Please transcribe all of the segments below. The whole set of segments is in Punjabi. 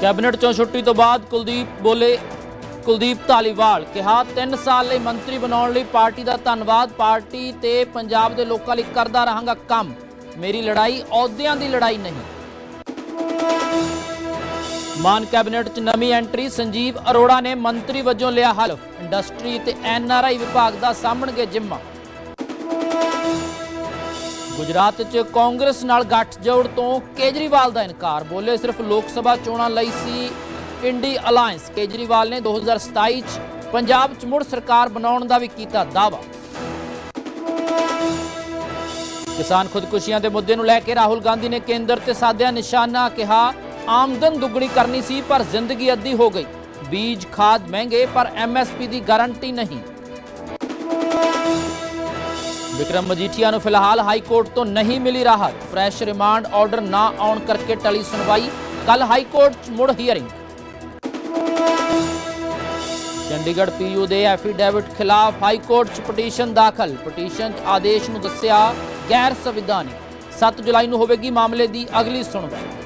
ਕੈਬਨਿਟ ਚੋਂ ਛੁੱਟੀ ਤੋਂ ਬਾਅਦ ਕੁਲਦੀਪ ਬੋਲੇ, ਕੁਲਦੀਪ ਧਾਲੀਵਾਲ ਕਿਹਾ 3 ਸਾਲ ਲਈ ਮੰਤਰੀ ਬਣਾਉਣ ਲਈ ਪਾਰਟੀ ਦਾ ਧੰਨਵਾਦ, ਪਾਰਟੀ ਤੇ ਪੰਜਾਬ ਦੇ ਲੋਕਾਂ ਲਈ ਕਰਦਾ ਰਹਾਂਗਾ ਕੰਮ। ਮੇਰੀ ਲੜਾਈ ਅਹੁਦਿਆਂ ਦੀ ਲੜਾਈ ਨਹੀਂ। ਮਾਨ ਕੈਬਨਿਟ 'ਚ ਨਵੀਂ ਐਂਟਰੀ, ਸੰਜੀਵ ਅਰੋੜਾ ਨੇ ਮੰਤਰੀ ਵਜੋਂ ਲਿਆ ਹਲਫ। ਇੰਡਸਟਰੀ ਤੇ ਐਨਆਰਆਈ ਵਿਭਾਗ ਦਾ ਸਾਹਮਣਗੇ ਜਿੰਮਾ। ਗੁਜਰਾਤ 'ਚ ਕਾਂਗਰਸ ਨਾਲ ਗੱਠਜੋੜ ਤੋਂ ਕੇਜਰੀਵਾਲ ਦਾ ਇਨਕਾਰ। ਬੋਲੇ ਸਿਰਫ ਲੋਕ ਸਭਾ ਚੋਣਾਂ ਲਈ ਸੀ ਇੰਡੀ ਅਲਾਈਅੰਸ ਕੇਜਰੀਵਾਲ ਨੇ 2027 'ਚ ਪੰਜਾਬ 'ਚ ਮੁੜ ਸਰਕਾਰ ਬਣਾਉਣ ਦਾ ਵੀ ਕੀਤਾ ਦਾਅਵਾ। ਕਿਸਾਨ ਖੁਦਕੁਸ਼ੀਆਂ ਦੇ ਮੁੱਦੇ ਨੂੰ ਲੈ ਕੇ ਰਾਹੁਲ ਗਾਂਧੀ ਨੇ ਕੇਂਦਰ ਤੇ ਸਾਧਿਆ ਨਿਸ਼ਾਨਾ ਕਿਹਾ, ਆਮਦਨ ਦੁੱਗਣੀ ਕਰਨੀ ਸੀ, ਪਰ ਜ਼ਿੰਦਗੀ ਅੱਧੀ ਹੋ ਗਈ। ਬੀਜ, ਖਾਦ ਮਹਿੰਗੇ, ਪਰ ਐਮਐਸਪੀ ਦੀ ਗਾਰੰਟੀ ਨਹੀਂ। ਵਿਕਰਮ ਮਜੀਠੀਆ ਨੂੰ ਫਿਲਹਾਲ ਹਾਈ ਕੋਰਟ ਤੋਂ ਨਹੀਂ ਮਿਲੀ ਰਾਹਤ ਫਰੈਸ਼ ਰਿਮਾਂਡ ਆਰਡਰ ਨਾ ਆਉਣ ਕਰਕੇ ਟਲੀ ਸੁਣਵਾਈ ਕੱਲ ਹਾਈ ਕੋਰਟ 'ਚ ਮੁੜ ਹੀਅਰਿੰਗ ਚੰਡੀਗੜ੍ਹ ਪੀਯੂ ਦੇ ਐਫੀਡੇਵਿਟ ਖਿਲਾਫ ਹਾਈ ਕੋਰਟ 'ਚ ਪਟੀਸ਼ਨ ਦਾਖਲ ਪਟੀਸ਼ਨ 'ਚ ਆਦੇਸ਼ ਨੂੰ ਦੱਸਿਆ ਗੈਰ ਸੰਵਿਧਾਨਿਕ 7 ਜੁਲਾਈ ਨੂੰ ਹੋਵੇਗੀ ਮਾਮਲੇ ਦੀ ਅਗਲੀ ਸੁਣਵਾਈ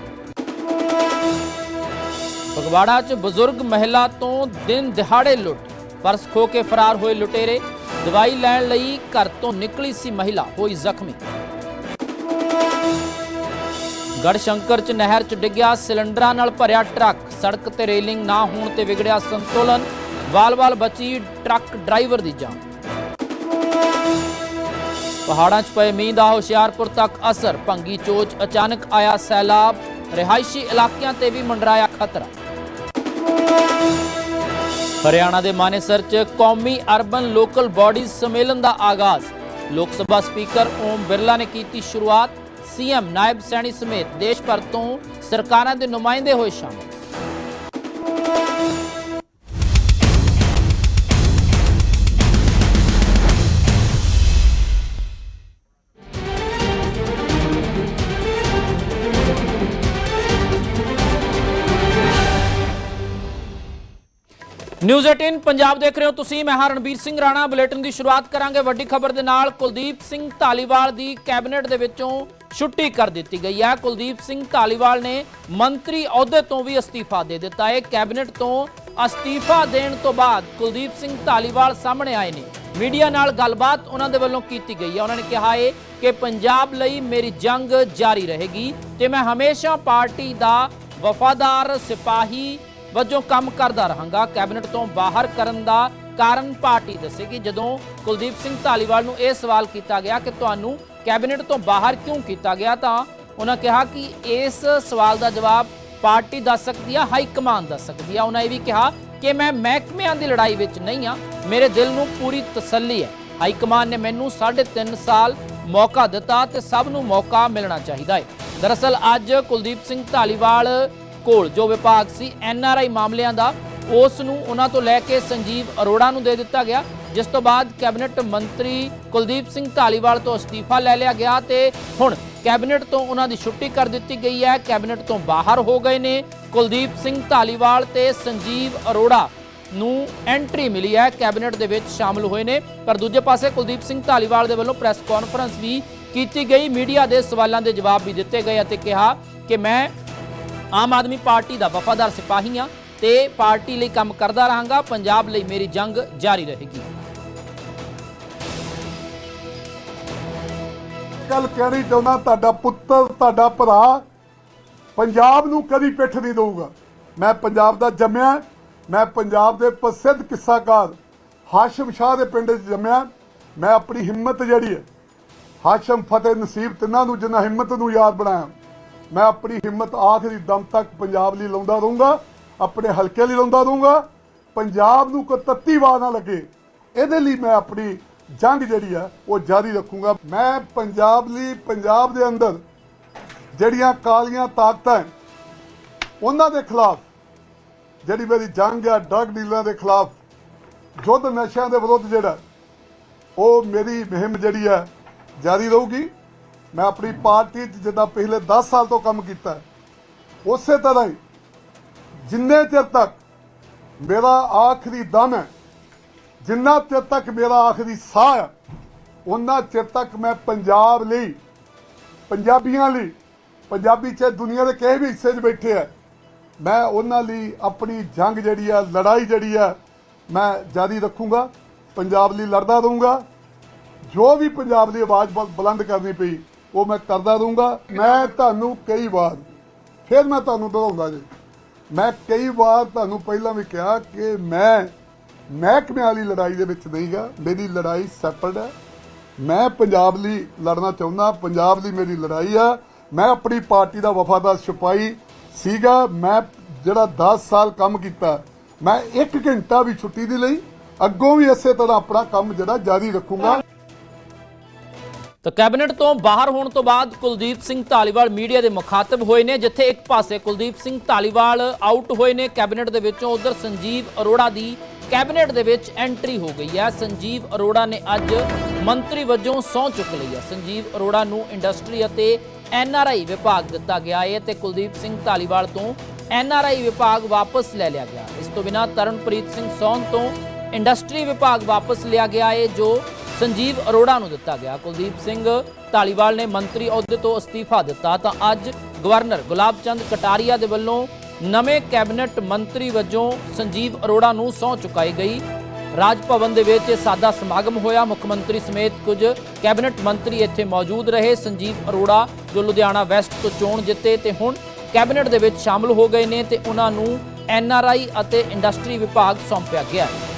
ਫਗਵਾੜਾ 'ਚ ਬਜ਼ੁਰਗ ਮਹਿਲਾ ਤੋਂ ਦਿਨ ਦਿਹਾੜੇ ਲੁੱਟ ਪਰਸ ਖੋ ਕੇ ਫਰਾਰ ਹੋਏ ਲੁਟੇਰੇ ਦਵਾਈ ਲੈਣ ਲਈ ਘਰ ਤੋਂ ਨਿਕਲੀ ਸੀ ਮਹਿਲਾ, ਹੋਈ ਜ਼ਖਮੀ। ਗੜਸ਼ੰਕਰ 'ਚ ਨਹਿਰ 'ਚ ਡਿੱਗਿਆ, ਸਿਲੰਡਰਾਂ ਨਾਲ ਭਰਿਆ ਟਰੱਕ। ਸੜਕ ਤੇ ਰੇਲਿੰਗ ਨਾ ਹੋਣ ਤੇ ਵਿਗੜਿਆ ਸੰਤੁਲਨ। ਵਾਲ-ਵਾਲ ਬਚੀ, ਟਰੱਕ ਡਰਾਈਵਰ ਦੀ ਜਾਨ। ਪਹਾੜਾਂ 'ਚ ਪਏ ਮੀਂਹ ਦਾ ਹੁਸ਼ਿਆਰਪੁਰ ਤੱਕ ਅਸਰ। ਭੰਗੀ ਚੋਚ ਅਚਾਨਕ ਆਇਆ ਸੈਲਾਬ। ਰਿਹਾਇਸ਼ੀ ਇਲਾਕਿਆਂ ਤੇ ਵੀ ਮੰਡਰਾਇਆ ਖਤਰਾ। ਹਰਿਆਣਾ ਦੇ ਮਾਨੇਸਰ 'ਚ ਕੌਮੀ ਅਰਬਨ ਲੋਕਲ ਬਾਡੀਜ਼ ਸੰਮੇਲਨ ਦਾ ਆਗਾਜ਼। ਲੋਕ ਸਭਾ ਸਪੀਕਰ ਓਮ ਬਿਰਲਾ ਨੇ ਕੀਤੀ ਸ਼ੁਰੂਆਤ। ਸੀਐਮ ਨਾਇਬ ਸੈਣੀ ਸਮੇਤ ਦੇਸ਼ ਭਰ ਤੋਂ ਸਰਕਾਰਾਂ ਦੇ ਨੁਮਾਇੰਦੇ ਹੋਏ ਸ਼ਾਮਲ। ਨਿਊਜ਼ 18 ਪੰਜਾਬ ਦੇਖ ਰਹੇ ਹੋ ਤੁਸੀਂ। ਮੈਂ ਹਾਂ ਰਣਬੀਰ ਸਿੰਘ ਰਾਣਾ। ਬੁਲੇਟਿਨ ਦੀ ਸ਼ੁਰੂਆਤ ਕਰਾਂਗੇ। ਵੱਡੀ ਖਬਰ ਦੇ ਨਾਲ ਕੁਲਦੀਪ ਸਿੰਘ ਧਾਲੀਵਾਲ ਦੀ ਕੈਬਨਿਟ ਦੇ ਵਿੱਚੋਂ ਛੁੱਟੀ ਕਰ ਦਿੱਤੀ ਗਈ ਹੈ। ਕੁਲਦੀਪ ਸਿੰਘ ਧਾਲੀਵਾਲ ਨੇ ਮੰਤਰੀ ਅਹੁਦੇ ਤੋਂ ਵੀ ਅਸਤੀਫਾ ਦੇ ਦਿੱਤਾ ਹੈ। ਕੈਬਨਿਟ ਤੋਂ ਅਸਤੀਫਾ ਦੇਣ ਤੋਂ ਬਾਅਦ ਕੁਲਦੀਪ ਸਿੰਘ ਧਾਲੀਵਾਲ ਸਾਹਮਣੇ ਆਏ ਨੇ। ਮੀਡੀਆ ਨਾਲ ਗੱਲਬਾਤ ਉਹਨਾਂ ਦੇ ਵੱਲੋਂ ਕੀਤੀ ਗਈ ਹੈ। ਉਹਨਾਂ ਨੇ ਕਿਹਾ ਹੈ ਕਿ ਪੰਜਾਬ ਲਈ ਮੇਰੀ ਜੰਗ ਜਾਰੀ ਰਹੇਗੀ ਤੇ ਮੈਂ ਹਮੇਸ਼ਾ ਪਾਰਟੀ ਦਾ ਵਫਾਦਾਰ ਸਿਪਾਹੀ ਵਜੋਂ ਕੰਮ ਕਰਦਾ ਰਹਾਂਗਾ। ਕੈਬਨਿਟ ਤੋਂ ਬਾਹਰ ਕਰਨ ਦਾ ਕਾਰਨ ਪਾਰਟੀ ਦੱਸੇਗੀ। ਜਦੋਂ ਕੁਲਦੀਪ ਸਿੰਘ ਧਾਲੀਵਾਲ ਨੂੰ ਇਹ ਸਵਾਲ ਕੀਤਾ ਗਿਆ ਕਿ ਤੁਹਾਨੂੰ ਕੈਬਨਿਟ ਤੋਂ ਬਾਹਰ ਕਿਉਂ ਕੀਤਾ ਗਿਆ, ਤਾਂ ਉਹਨਾਂ ਕਿਹਾ ਕਿ ਇਸ ਸਵਾਲ ਦਾ ਜਵਾਬ ਪਾਰਟੀ ਦੱਸ ਸਕਦੀ ਹੈ ਹਾਈ ਕਮਾਂਡ ਦੱਸ ਸਕਦੀ ਆ। ਉਹਨਾਂ ਇਹ ਵੀ ਕਿਹਾ ਕਿ ਮੈਂ ਮਹਿਕਮਿਆਂ ਦੀ ਲੜਾਈ ਵਿੱਚ ਨਹੀਂ ਹਾਂ ਮੇਰੇ ਦਿਲ ਨੂੰ ਪੂਰੀ ਤਸੱਲੀ ਹੈ। ਹਾਈ ਕਮਾਂਡ ਨੇ ਮੈਨੂੰ 3.5 ਸਾਲ ਮੌਕਾ ਦਿੱਤਾ ਤੇ ਸਭ ਨੂੰ ਮੌਕਾ ਮਿਲਣਾ ਚਾਹੀਦਾ ਹੈ। ਦਰਅਸਲ ਅੱਜ ਕੁਲਦੀਪ ਸਿੰਘ ਧਾਲੀਵਾਲ ਕੋਲ ਜੋ ਵਿਭਾਗ ਸੀ, ਐੱਨ ਆਰ ਆਈ ਮਾਮਲਿਆਂ ਦਾ, ਉਸ ਨੂੰ ਉਹਨਾਂ ਤੋਂ ਲੈ ਕੇ ਸੰਜੀਵ ਅਰੋੜਾ ਨੂੰ ਦੇ ਦਿੱਤਾ ਗਿਆ, ਜਿਸ ਤੋਂ ਬਾਅਦ ਕੈਬਨਿਟ ਮੰਤਰੀ ਕੁਲਦੀਪ ਸਿੰਘ ਢਾਲੀਵਾਲ ਤੋਂ ਅਸਤੀਫਾ ਲੈ ਲਿਆ ਗਿਆ ਤੇ ਹੁਣ ਕੈਬਨਿਟ ਤੋਂ ਉਹਨਾਂ ਦੀ ਛੁੱਟੀ ਕਰ ਦਿੱਤੀ ਗਈ ਹੈ, ਕੈਬਨਿਟ ਤੋਂ ਬਾਹਰ ਹੋ ਗਏ ਨੇ। ਕੁਲਦੀਪ ਸਿੰਘ ਢਾਲੀਵਾਲ ਤੇ ਸੰਜੀਵ ਅਰੋੜਾ ਨੂੰ ਐਂਟਰੀ ਮਿਲੀ ਹੈ, ਕੈਬਨਿਟ ਦੇ ਵਿੱਚ ਸ਼ਾਮਲ ਹੋਏ ਨੇ। ਪਰ ਦੂਜੇ ਪਾਸੇ ਕੁਲਦੀਪ ਸਿੰਘ ਢਾਲੀਵਾਲ ਦੇ ਵੱਲੋਂ ਪ੍ਰੈਸ ਕਾਨਫਰੰਸ ਵੀ ਕੀਤੀ ਗਈ, ਮੀਡੀਆ ਦੇ ਸਵਾਲਾਂ ਦੇ ਜਵਾਬ ਵੀ ਦਿੱਤੇ ਗਏ ਅਤੇ ਕਿਹਾ ਕਿ ਮੈਂ ਆਮ ਆਦਮੀ ਪਾਰਟੀ ਦਾ ਵਫਾਦਾਰ ਸਿਪਾਹੀ ਹਾਂ ਤੇ ਪਾਰਟੀ ਲਈ ਕੰਮ ਕਰਦਾ ਰਹਾਂਗਾ। ਪੰਜਾਬ ਲਈ ਮੇਰੀ ਜੰਗ ਜਾਰੀ ਰਹੇਗੀ। ਗੱਲ ਕਹਿਣੀ ਚਾਹੁੰਦਾ ਤੁਹਾਡਾ ਪੁੱਤਰ, ਤੁਹਾਡਾ ਭਰਾ ਪੰਜਾਬ ਨੂੰ ਕਦੀ ਪਿੱਠ ਨਹੀਂ ਦਊਗਾ। ਮੈਂ ਪੰਜਾਬ ਦਾ ਜੰਮਿਆ, ਮੈਂ ਪੰਜਾਬ ਦੇ ਪ੍ਰਸਿੱਧ ਕਿੱਸਾਕਾਰ ਹਾਸ਼ਮ ਸ਼ਾਹ ਦੇ ਪਿੰਡ 'ਚ ਜੰਮਿਆ। ਮੈਂ ਆਪਣੀ ਹਿੰਮਤ ਜਿਹੜੀ ਹੈ, ਹਾਸ਼ਮ ਫਤਿਹ ਨਸੀਬ ਤਿੰਨਾਂ ਨੂੰ ਜਿੰਨਾ ਹਿੰਮਤ ਨੂੰ ਯਾਦ ਬਣਾਇਆ। ਮੈਂ ਆਪਣੀ ਹਿੰਮਤ ਆਖਰੀ ਦਮ ਤੱਕ ਪੰਜਾਬ ਲਈ ਲਾਉਂਦਾ ਰਹੂੰਗਾ, ਆਪਣੇ ਹਲਕੇ ਲਈ ਲਾਉਂਦਾ ਰਹੂੰਗਾ, ਪੰਜਾਬ ਨੂੰ ਕੋਈ ਤੱਤੀ ਵਾਹ ਨਾ ਲੱਗੇ। ਇਹਦੇ ਲਈ ਮੈਂ ਆਪਣੀ ਜੰਗ ਜਿਹੜੀ ਆ, ਉਹ ਜਾਰੀ ਰੱਖੂੰਗਾ। ਮੈਂ ਪੰਜਾਬ ਲਈ, ਪੰਜਾਬ ਦੇ ਅੰਦਰ ਜਿਹੜੀਆਂ ਕਾਲੀਆਂ ਤਾਕਤਾਂ ਉਹਨਾਂ ਦੇ ਖਿਲਾਫ, ਜਿਹੜੀ ਮੇਰੀ ਜੰਗ ਆ, ਡਰਗ ਡੀਲਰਾਂ ਦੇ ਖਿਲਾਫ ਯੁੱਧ ਨਸ਼ਿਆਂ ਦੇ ਵਿਰੁੱਧ ਜਿਹੜਾ, ਉਹ ਮੇਰੀ ਮੁਹਿੰਮ ਜਿਹੜੀ ਆ, ਜਾਰੀ ਰਹੂਗੀ। ਮੈਂ ਆਪਣੀ ਪਾਰਟੀ 'ਚ ਜਿੱਦਾਂ ਪਿਛਲੇ 10 ਸਾਲ ਤੋਂ ਕੰਮ ਕੀਤਾ ਉਸੇ ਤਰ੍ਹਾਂ ਹੀ ਜਿੰਨੇ ਚਿਰ ਤੱਕ ਮੇਰਾ ਆਖਰੀ ਦਮ ਹੈ, ਜਿੰਨਾ ਚਿਰ ਤੱਕ ਮੇਰਾ ਆਖਰੀ ਸਾਹ ਹੈ ਉਹਨਾਂ ਚਿਰ ਤੱਕ ਮੈਂ ਪੰਜਾਬ ਲਈ, ਪੰਜਾਬੀਆਂ ਲਈ, ਪੰਜਾਬੀ ਚਾਹੇ ਦੁਨੀਆ ਦੇ ਕਿਸੇ ਵੀ ਹਿੱਸੇ 'ਚ ਬੈਠੇ ਆ ਮੈਂ ਉਹਨਾਂ ਲਈ ਆਪਣੀ ਜੰਗ ਜਿਹੜੀ ਆ ਲੜਾਈ ਜਿਹੜੀ ਆ ਮੈਂ ਜਾਰੀ ਰੱਖੂੰਗਾ, ਪੰਜਾਬ ਲਈ ਲੜਦਾ ਰਹੂੰਗਾ। ਜੋ ਵੀ ਪੰਜਾਬ ਦੀ ਆਵਾਜ਼ ਬੁਲੰਦ ਕਰਨੀ ਪਈ ਉਹ ਮੈਂ ਕਰਦਾ ਰਹੂੰਗਾ। ਮੈਂ ਤੁਹਾਨੂੰ ਕਈ ਵਾਰ, ਫਿਰ ਮੈਂ ਤੁਹਾਨੂੰ ਦੁਹਰਾਉਂਦਾ ਜੀ। ਮੈਂ ਕਈ ਵਾਰ ਤੁਹਾਨੂੰ ਪਹਿਲਾਂ ਵੀ ਕਿਹਾ ਕਿ ਮੈਂ ਮਹਿਕਮੇ ਵਾਲੀ ਲੜਾਈ ਦੇ ਵਿੱਚ ਨਹੀਂ ਗਾ। ਮੇਰੀ ਲੜਾਈ ਸੈਪਰੇਟ ਹੈ। ਮੈਂ ਪੰਜਾਬ ਲਈ ਲੜਨਾ ਚਾਹੁੰਦਾ, ਪੰਜਾਬ ਲਈ ਮੇਰੀ ਲੜਾਈ ਆ। ਮੈਂ ਆਪਣੀ ਪਾਰਟੀ ਦਾ ਵਫਾਦਾਰ ਸਿਪਾਹੀ ਸੀਗਾ। ਮੈਂ ਜਿਹੜਾ 10 ਸਾਲ ਕੰਮ ਕੀਤਾ, ਮੈਂ 1 ਘੰਟਾ ਵੀ ਛੁੱਟੀ ਨਹੀਂ ਲਈ। ਅੱਗੋਂ ਵੀ ਇਸੇ ਤਰ੍ਹਾਂ ਆਪਣਾ ਕੰਮ ਜਿਹੜਾ ਜਾਰੀ ਰੱਖੂੰਗਾ। ਤਾਂ ਕੈਬਨਿਟ ਤੋਂ ਬਾਹਰ ਹੋਣ ਤੋਂ ਬਾਅਦ ਕੁਲਦੀਪ ਸਿੰਘ ਧਾਲੀਵਾਲ ਮੀਡੀਆ ਦੇ ਮੁਖਾਤਬ ਹੋਏ ਨੇ, ਜਿੱਥੇ ਇੱਕ ਪਾਸੇ ਕੁਲਦੀਪ ਸਿੰਘ ਧਾਲੀਵਾਲ ਆਊਟ ਹੋਏ ਨੇ। ਕੈਬਨਿਟ ਦੇ ਵਿੱਚੋਂ ਉਧਰ ਸੰਜੀਵ ਅਰੋੜਾ ਦੀ ਕੈਬਨਿਟ ਦੇ ਵਿੱਚ ਐਂਟਰੀ ਹੋ ਗਈ ਹੈ। ਸੰਜੀਵ ਅਰੋੜਾ ਨੇ ਅੱਜ ਮੰਤਰੀ ਵਜੋਂ ਸਹੁੰ ਚੁੱਕ ਲਈ ਹੈ। ਸੰਜੀਵ ਅਰੋੜਾ ਨੂੰ ਇੰਡਸਟਰੀ ਅਤੇ ਐਨਆਰਆਈ ਵਿਭਾਗ ਦਿੱਤਾ ਗਿਆ ਹੈ ਤੇ ਕੁਲਦੀਪ ਸਿੰਘ ਧਾਲੀਵਾਲ ਤੋਂ ਐਨਆਰਆਈ ਵਿਭਾਗ ਵਾਪਸ ਲੈ ਲਿਆ ਗਿਆ। ਇਸ ਤੋਂ ਬਿਨਾਂ ਤਰਨਪ੍ਰੀਤ ਸਿੰਘ ਸੌਨ ਤੋਂ ਇੰਡਸਟਰੀ ਵਿਭਾਗ ਵਾਪਸ ਲਿਆ ਗਿਆ ਹੈ, ਜੋ ਸੰਜੀਵ ਅਰੋੜਾ ਨੂੰ ਦਿੱਤਾ ਗਿਆ। ਕੁਲਦੀਪ ਸਿੰਘ ਧਾਲੀਵਾਲ ਨੇ ਮੰਤਰੀ ਅਹੁਦੇ ਤੋਂ ਅਸਤੀਫਾ ਦਿੱਤਾ ਤਾਂ ਅੱਜ ਗਵਰਨਰ ਗੁਲਾਬ ਚੰਦ ਕਟਾਰੀਆ ਦੇ ਵੱਲੋਂ ਨਵੇਂ ਕੈਬਨਿਟ ਮੰਤਰੀ ਵਜੋਂ ਸੰਜੀਵ ਅਰੋੜਾ ਨੂੰ ਸਹੁੰ ਚੁਕਾਈ ਗਈ। ਰਾਜ ਭਵਨ ਦੇ ਵਿੱਚ ਸਾਦਾ ਸਮਾਗਮ ਹੋਇਆ। ਮੁੱਖ ਮੰਤਰੀ ਸਮੇਤ ਕੁਝ ਕੈਬਨਿਟ ਮੰਤਰੀ ਇੱਥੇ ਮੌਜੂਦ ਰਹੇ। ਸੰਜੀਵ ਅਰੋੜਾ ਜੋ ਲੁਧਿਆਣਾ ਵੈਸਟ ਤੋਂ ਚੋਣ ਜਿੱਤੇ ਤੇ ਹੁਣ ਕੈਬਨਿਟ ਦੇ ਵਿੱਚ ਸ਼ਾਮਲ ਹੋ ਗਏ ਨੇ ਤੇ ਉਹਨਾਂ ਨੂੰ ਐਨਆਰਆਈ ਅਤੇ ਇੰਡਸਟਰੀ ਵਿਭਾਗ ਸੌਂਪਿਆ ਗਿਆ ਹੈ।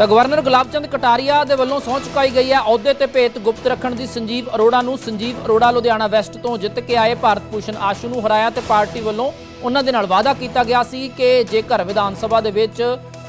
ਤਾਂ ਗਵਰਨਰ ਗੁਲਾਬ ਚੰਦ ਕਟਾਰੀਆ ਦੇ ਵੱਲੋਂ ਸਹੁੰ ਚੁਕਾਈ ਗਈ ਹੈ। ਅਹੁਦੇ ਤੇ ਭੇਤ ਗੁਪਤ ਰੱਖਣ ਦੀ ਸੰਜੀਵ ਅਰੋੜਾ ਨੂੰ ਸੰਜੀਵ ਅਰੋੜਾ ਲੁਧਿਆਣਾ ਵੈਸਟ ਤੋਂ ਜਿੱਤ ਕੇ ਆਏ ਭਾਰਤ ਭੂਸ਼ਣ ਆਸ਼ੂ ਨੂੰ ਹਰਾਇਆ ਤੇ ਪਾਰਟੀ ਵੱਲੋਂ ਉਹਨਾਂ ਦੇ ਨਾਲ ਵਾਅਦਾ ਕੀਤਾ ਗਿਆ ਸੀ ਕਿ ਜੇਕਰ ਵਿਧਾਨ ਸਭਾ ਦੇ ਵਿੱਚ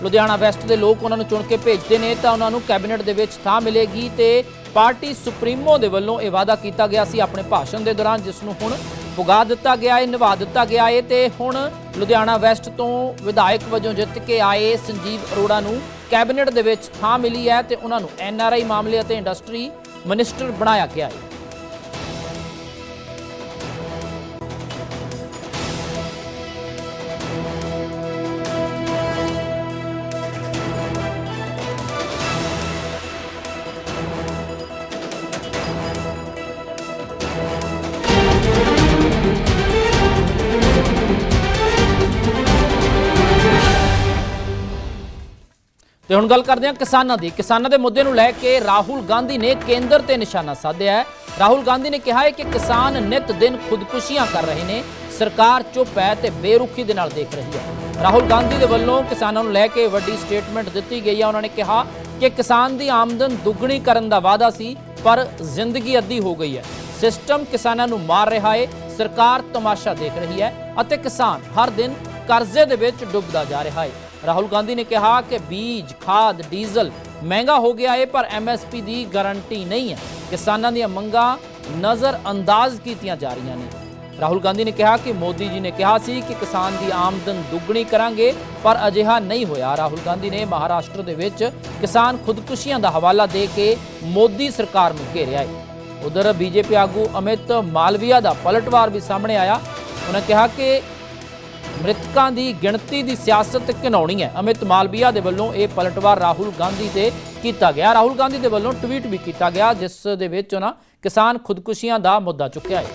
ਲੁਧਿਆਣਾ ਵੈਸਟ ਦੇ ਲੋਕ ਉਹਨਾਂ ਨੂੰ ਚੁਣ ਕੇ ਭੇਜਦੇ ਨੇ ਤਾਂ ਉਹਨਾਂ ਨੂੰ ਕੈਬਨਿਟ ਦੇ ਵਿੱਚ ਥਾਂ ਮਿਲੇਗੀ ਤੇ ਪਾਰਟੀ ਸੁਪਰੀਮੋ ਦੇ ਵੱਲੋਂ ਇਹ ਵਾਅਦਾ ਕੀਤਾ ਗਿਆ ਸੀ ਆਪਣੇ ਭਾਸ਼ਣ ਦੇ ਦੌਰਾਨ, ਜਿਸ ਨੂੰ ਹੁਣ ਪੁਗਾ ਦਿੱਤਾ ਗਿਆ ਹੈ, ਨਿਭਾ ਦਿੱਤਾ ਗਿਆ ਹੈ ਤੇ ਹੁਣ ਲੁਧਿਆਣਾ ਵੈਸਟ ਤੋਂ ਵਿਧਾਇਕ ਵਜੋਂ ਜਿੱਤ ਕੇ ਆਏ ਸੰਜੀਵ ਅਰੋੜਾ ਨੂੰ ਕੈਬਨਿਟ ਦੇ ਵਿੱਚ ਥਾਂ ਮਿਲੀ ਹੈ ਤੇ ਉਹਨਾਂ ਨੂੰ ਐਨਆਰਆਈ ਮਾਮਲੇ ਅਤੇ ਇੰਡਸਟਰੀ ਮਿਨਿਸਟਰ ਬਣਾਇਆ ਗਿਆ ਹੈ। ਤੇ ਹੁਣ ਗੱਲ ਕਰਦੇ ਹਾਂ ਕਿਸਾਨਾਂ ਦੀ। ਕਿਸਾਨਾਂ ਦੇ ਮੁੱਦੇ ਨੂੰ ਲੈ ਕੇ ਰਾਹੁਲ ਗਾਂਧੀ ਨੇ ਕੇਂਦਰ ਤੇ ਨਿਸ਼ਾਨਾ ਸਾਧਿਆ ਹੈ। ਰਾਹੁਲ ਗਾਂਧੀ ਨੇ ਕਿਹਾ ਹੈ ਕਿ ਕਿਸਾਨ ਨਿਤ ਦਿਨ ਖੁਦਕੁਸ਼ੀਆਂ ਕਰ ਰਹੇ ਨੇ। ਸਰਕਾਰ ਚੁੱਪ ਹੈ ਤੇ ਬੇਰੁਖੀ ਦੇ ਨਾਲ ਦੇਖ ਰਹੀ ਹੈ। ਰਾਹੁਲ ਗਾਂਧੀ ਦੇ ਵੱਲੋਂ ਕਿਸਾਨਾਂ ਨੂੰ ਲੈ ਕੇ ਵੱਡੀ ਸਟੇਟਮੈਂਟ ਦਿੱਤੀ ਗਈ ਹੈ। ਉਹਨਾਂ ਨੇ ਕਿਹਾ ਕਿ ਕਿਸਾਨ ਦੀ ਆਮਦਨ ਦੁੱਗਣੀ ਕਰਨ ਦਾ ਵਾਅਦਾ ਸੀ, ਪਰ ਜ਼ਿੰਦਗੀ ਅੱਧੀ ਹੋ ਗਈ ਹੈ। ਸਿਸਟਮ ਕਿਸਾਨਾਂ ਨੂੰ ਮਾਰ ਰਿਹਾ ਹੈ ਸਰਕਾਰ ਤਮਾਸ਼ਾ ਦੇਖ ਰਹੀ ਹੈ ਅਤੇ ਕਿਸਾਨ ਹਰ ਦਿਨ ਕਰਜ਼ੇ ਦੇ ਵਿੱਚ ਡੁੱਬਦਾ ਜਾ ਰਿਹਾ ਹੈ ਰਾਹੁਲ ਗਾਂਧੀ ਨੇ ਕਿਹਾ ਕਿ ਬੀਜ, ਖਾਦ, ਡੀਜ਼ਲ ਮਹਿੰਗਾ ਹੋ ਗਿਆ ਹੈ ਪਰ ਐਮਐਸਪੀ ਦੀ ਗਾਰੰਟੀ ਨਹੀਂ ਹੈ। ਕਿਸਾਨਾਂ ਦੀਆਂ ਮੰਗਾਂ ਨਜ਼ਰ ਅੰਦਾਜ਼ ਕੀਤੀਆਂ ਜਾ ਰਹੀਆਂ ਨੇ। ਰਾਹੁਲ ਗਾਂਧੀ ਨੇ ਕਿਹਾ ਕਿ ਮੋਦੀ ਜੀ ਨੇ ਕਿਹਾ ਸੀ ਕਿ ਕਿਸਾਨ ਦੀ ਆਮਦਨ ਦੁੱਗਣੀ ਕਰਾਂਗੇ, ਪਰ ਅਜਿਹਾ ਨਹੀਂ ਹੋਇਆ। ਰਾਹੁਲ ਗਾਂਧੀ ਨੇ ਮਹਾਰਾਸ਼ਟਰ ਦੇ ਵਿੱਚ ਕਿਸਾਨ ਖੁਦਕੁਸ਼ੀਆਂ ਦਾ ਹਵਾਲਾ ਦੇ ਕੇ ਮੋਦੀ ਸਰਕਾਰ ਨੂੰ ਘੇਰਿਆ ਹੈ ਉਧਰ ਬੀਜੇਪੀ ਆਗੂ ਅਮਿਤ ਮਾਲਵੀਆ ਦਾ ਪਲਟਵਾਰ ਵੀ ਸਾਹਮਣੇ ਆਇਆ। ਉਹਨਾਂ ਕਿਹਾ ਕਿ ਮ੍ਰਿਤਕਾਂ ਦੀ ਗਿਣਤੀ ਦੀ ਸਿਆਸਤ ਘਿਨਾਉਣੀ ਹੈ। ਅਮਿਤ ਮਾਲਵੀਆ ਦੇ ਵੱਲੋਂ ਇਹ ਪਲਟਵਾਰ ਰਾਹੁਲ ਗਾਂਧੀ ਤੇ ਕੀਤਾ ਗਿਆ। ਰਾਹੁਲ ਗਾਂਧੀ ਦੇ ਵੱਲੋਂ ਟਵੀਟ ਵੀ ਕੀਤਾ ਗਿਆ, ਜਿਸ ਦੇ ਵਿੱਚ ਉਹਨਾਂ ਕਿਸਾਨ ਖੁਦਕੁਸ਼ੀਆਂ ਦਾ ਮੁੱਦਾ ਚੁੱਕਿਆ ਹੈ।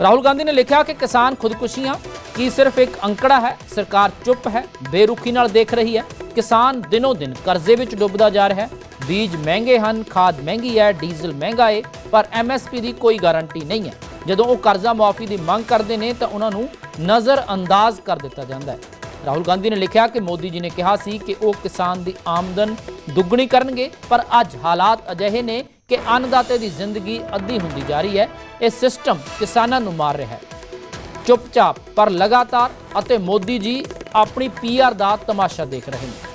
ਰਾਹੁਲ ਗਾਂਧੀ ਨੇ ਲਿਖਿਆ ਕਿ ਕਿਸਾਨ ਖੁਦਕੁਸ਼ੀਆਂ ਕੀ ਸਿਰਫ ਇੱਕ ਅੰਕੜਾ ਹੈ, ਸਰਕਾਰ ਚੁੱਪ ਹੈ, ਬੇਰੁਖੀ ਨਾਲ ਦੇਖ ਰਹੀ ਹੈ। ਕਿਸਾਨ ਦਿਨੋ ਦਿਨ ਕਰਜ਼ੇ ਵਿੱਚ ਡੁੱਬਦਾ ਜਾ ਰਿਹਾ ਹੈ। ਬੀਜ ਮਹਿੰਗੇ ਹਨ, ਖਾਦ ਮਹਿੰਗੀ ਹੈ, ਡੀਜ਼ਲ ਮਹਿੰਗਾ ਹੈ ਪਰ ਐਮਐਸਪੀ ਦੀ ਕੋਈ ਗਾਰੰਟੀ ਨਹੀਂ ਹੈ। ਜਦੋਂ ਉਹ ਕਰਜ਼ਾ ਮੁਆਫੀ ਦੀ ਮੰਗ ਕਰਦੇ ਨੇ ਤਾਂ ਉਹਨਾਂ ਨੂੰ ਨਜ਼ਰ ਅੰਦਾਜ਼ ਕਰ ਦਿੱਤਾ ਜਾਂਦਾ ਹੈ। ਰਾਹੁਲ ਗਾਂਧੀ ਨੇ ਲਿਖਿਆ ਕਿ ਮੋਦੀ ਜੀ ਨੇ ਕਿਹਾ ਸੀ ਕਿ ਉਹ ਕਿਸਾਨ ਦੀ ਆਮਦਨ ਦੁੱਗਣੀ ਕਰਨਗੇ, ਪਰ ਅੱਜ ਹਾਲਾਤ ਅਜਿਹੇ ਨੇ ਕਿ ਅੰਨਦਾਤੇ ਦੀ ਜ਼ਿੰਦਗੀ ਅੱਧੀ ਹੁੰਦੀ ਜਾ ਰਹੀ ਹੈ। ਇਹ ਸਿਸਟਮ ਕਿਸਾਨਾਂ ਨੂੰ ਮਾਰ ਰਿਹਾ ਹੈ। ਚੁੱਪਚਾਪ, ਪਰ ਲਗਾਤਾਰ ਅਤੇ ਮੋਦੀ ਜੀ ਆਪਣੀ ਪੀਆਰ ਦਾ ਤਮਾਸ਼ਾ ਦੇਖ ਰਹੇ ਨੇ।